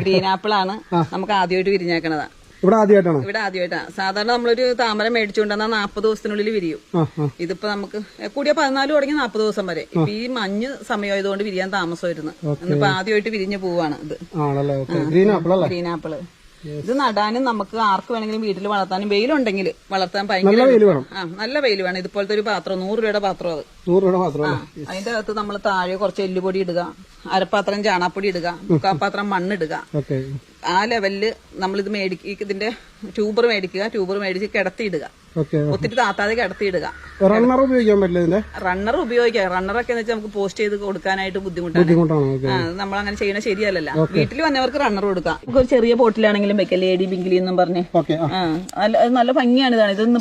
ഗ്രീൻ ആപ്പിൾ ആണ്. നമുക്ക് ആദ്യമായിട്ട് വിരിഞ്ഞേക്കണതാ. ഇവിടെ ആദ്യമായിട്ടാണ്? ഇവിടെ ആദ്യമായിട്ടാണ് സാധാരണ നമ്മളൊരു താമര മേടിച്ചുകൊണ്ടുവന്നാൽ നാൽപ്പത് ദിവസത്തിനുള്ളിൽ വിരിയും. ഇതിപ്പോ നമുക്ക് കൂടിയ പതിനാല് തുടങ്ങി നാൽപ്പത് ദിവസം വരെ. ഇപ്പൊ ഈ മഞ്ഞ് സമയമായതുകൊണ്ട് വിരിയാൻ താമസമായിരുന്നു. ഇന്നിപ്പോ ആദ്യമായിട്ട് വിരിഞ്ഞു പോവാണ് ഇത്. ഗ്രീൻ ആപ്പിൾ അല്ലേ? Green apple. ഇത് നടാനും നമുക്ക് ആർക്ക് വേണമെങ്കിലും വീട്ടിൽ വളർത്താനും വെയിലുണ്ടെങ്കിൽ വളർത്താൻ ഭയങ്കര ആ നല്ല വെയിൽ വേണം. ഇതുപോലത്തെ ഒരു പാത്രം നൂറ് രൂപയുടെ പാത്രം അത്. നൂറ് രൂപ മാത്രമല്ല അതിന്റെ അകത്ത് നമ്മൾ താഴെ കുറച്ച് എല്ലുപൊടി ഇടുക അരപ്പാത്രം ചാണാപ്പൊടി ഇടുക മുക്കാപ്പാത്രം മണ്ണിടുക ആ ലെവലിൽ നമ്മളിത് മേടിക്കുക ഇതിന്റെ ട്യൂബർ മേടിക്കുക ട്യൂബർ മേടിച്ച് കിടത്തിയിടുക. ഒത്തിരി താത്താതെ കിടത്തിയിടുക. റണ്ണർ ഉപയോഗിക്കാൻ പറ്റില്ല റണ്ണർ ഉപയോഗിക്കാം. റണ്ണറൊക്കെ വെച്ചാൽ നമുക്ക് പോസ്റ്റ് ചെയ്ത് കൊടുക്കാനായിട്ട് ബുദ്ധിമുട്ടാണ്. നമ്മൾ അങ്ങനെ ചെയ്യണ ശരിയല്ലല്ലോ. വീട്ടിൽ വന്നവർക്ക് റണ്ണർ കൊടുക്കാം. നമുക്ക് ഒരു ചെറിയ ബോട്ടിലാണെങ്കിലും വെക്കാം. ലേഡി ബിങ്കിലി എന്നും പറഞ്ഞ്. നല്ല ഭംഗിയാണ് ഇതാണ്. ഇതൊന്നും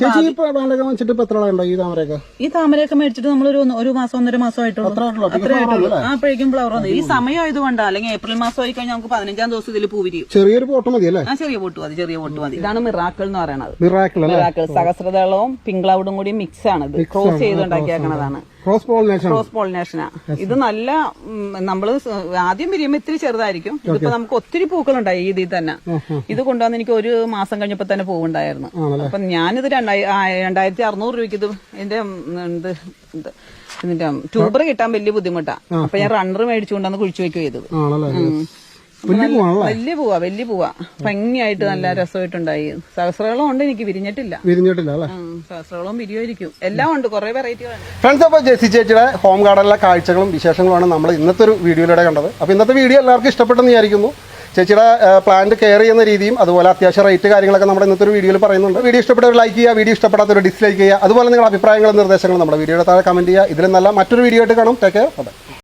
ഈ താമരയൊക്കെ? മേടിച്ചിട്ട് നമ്മളൊരു ഒന്ന്- ഒരു മാസം ഒന്നര മാസം ആയിട്ടുള്ളൂ. അത്രേ ആയിട്ടുള്ളൂ. ആ അപ്പോഴേക്കും ഫ്ലവർ വന്നു. ഈ സമയം ആയതുകൊണ്ട് അല്ലെങ്കിൽ ഏപ്രിൽ മാസം ആയി കഴിഞ്ഞാൽ നമുക്ക് പതിനഞ്ചാം ദിവസം ഇതിൽ പൂ വിരിയും ചെറിയൊരു പോട്ട് മതി അല്ലേ? ആ ചെറിയ പൊട്ട് മതി ചെറിയ പൊട്ട് മതി. ഇതാണ് മിറാക്കൾ എന്ന് പറയുന്നത്. മിറാക്കൾ സഹസ്രദളവും പിങ്ക്ലൗഡും കൂടി മിക്സ് ആണ് ഇത്. ക്രോസ് ചെയ്തുണ്ടാക്കിയേക്കണതാണ് ക്രോസ് പോളിനേഷൻ ക്രോസ് പോളിനേഷനാ ഇത് നല്ല നമ്മൾ ആദ്യം വിരിയുമ്പോ ഇത്തിരി ചെറുതായിരിക്കും. ഇതിപ്പോ നമുക്ക് ഒത്തിരി പൂക്കളുണ്ടായി ഈ ഇതിൽ തന്നെ. ഇത് കൊണ്ടുവന്ന് എനിക്ക് ഒരു മാസം കഴിഞ്ഞപ്പോ തന്നെ പൂവുണ്ടായിരുന്നു. അപ്പൊ ഞാനിത് രണ്ടായി രണ്ടായിരത്തി അറുന്നൂറ് രൂപയ്ക്ക് ഇത് എന്റെ എന്ത് ഇത് ഇത് ഇതിന്റെ ട്യൂബർ കിട്ടാൻ വലിയ ബുദ്ധിമുട്ടാ. അപ്പൊ ഞാൻ റണ്ണർ മേടിച്ചുകൊണ്ടാന്ന് കുഴിച്ചു വെക്കുകയും ചെയ്തത്. വലിയ പൂവാ വലിയ പൂവാ. ഭംഗിയായിട്ട് നല്ല രസമായിട്ടുണ്ടായി. സഹസ്രകളും ഉണ്ട് എനിക്ക് വിരിഞ്ഞിട്ടില്ല. വിരിഞ്ഞിട്ടില്ല അല്ലേ? സഹസ്രകളും വിരിയായിരിക്കും എല്ലാം ഉണ്ട് കുറെ വെറൈറ്റികളുണ്ട് ഫ്രണ്ട്സ് അപ്പോൾ ജെസി ചേച്ചിയുടെ ഹോം ഗാർഡനിലെ കാഴ്ചകളും വിശേഷങ്ങളുമാണ് നമ്മൾ ഇന്നത്തെ ഒരു വീഡിയോയിലൂടെ കണ്ടത്. അപ്പോൾ ഇന്നത്തെ വീഡിയോ എല്ലാവർക്കും ഇഷ്ടപ്പെട്ടെന്ന് വിചാരിക്കുന്നു. ചേച്ചിയുടെ പ്ലാന്റ് കെയർ ചെയ്യുന്ന രീതിയും അതുപോലെ അത്യാവശ്യം റേറ്റ് കാര്യങ്ങളൊക്കെ നമ്മുടെ ഇന്നത്തെ ഒരു വീഡിയോയിൽ പറയുന്നുണ്ട്. വീഡിയോ ഇഷ്ടപ്പെട്ടവർ ലൈക്ക് ചെയ്യുക വീഡിയോ ഇഷ്ടപ്പെടാത്തവർ ഡിസ്ലൈക്ക് ചെയ്യുക. അതുപോലെ നിങ്ങളുടെ അഭിപ്രായങ്ങളും നിർദ്ദേശങ്ങളും നമ്മുടെ വീഡിയോയുടെ താഴെ കമന്റ് ചെയ്യുക. ഇതിലും നല്ല മറ്റൊരു വീഡിയോ ആയിട്ട് കാണും. Take care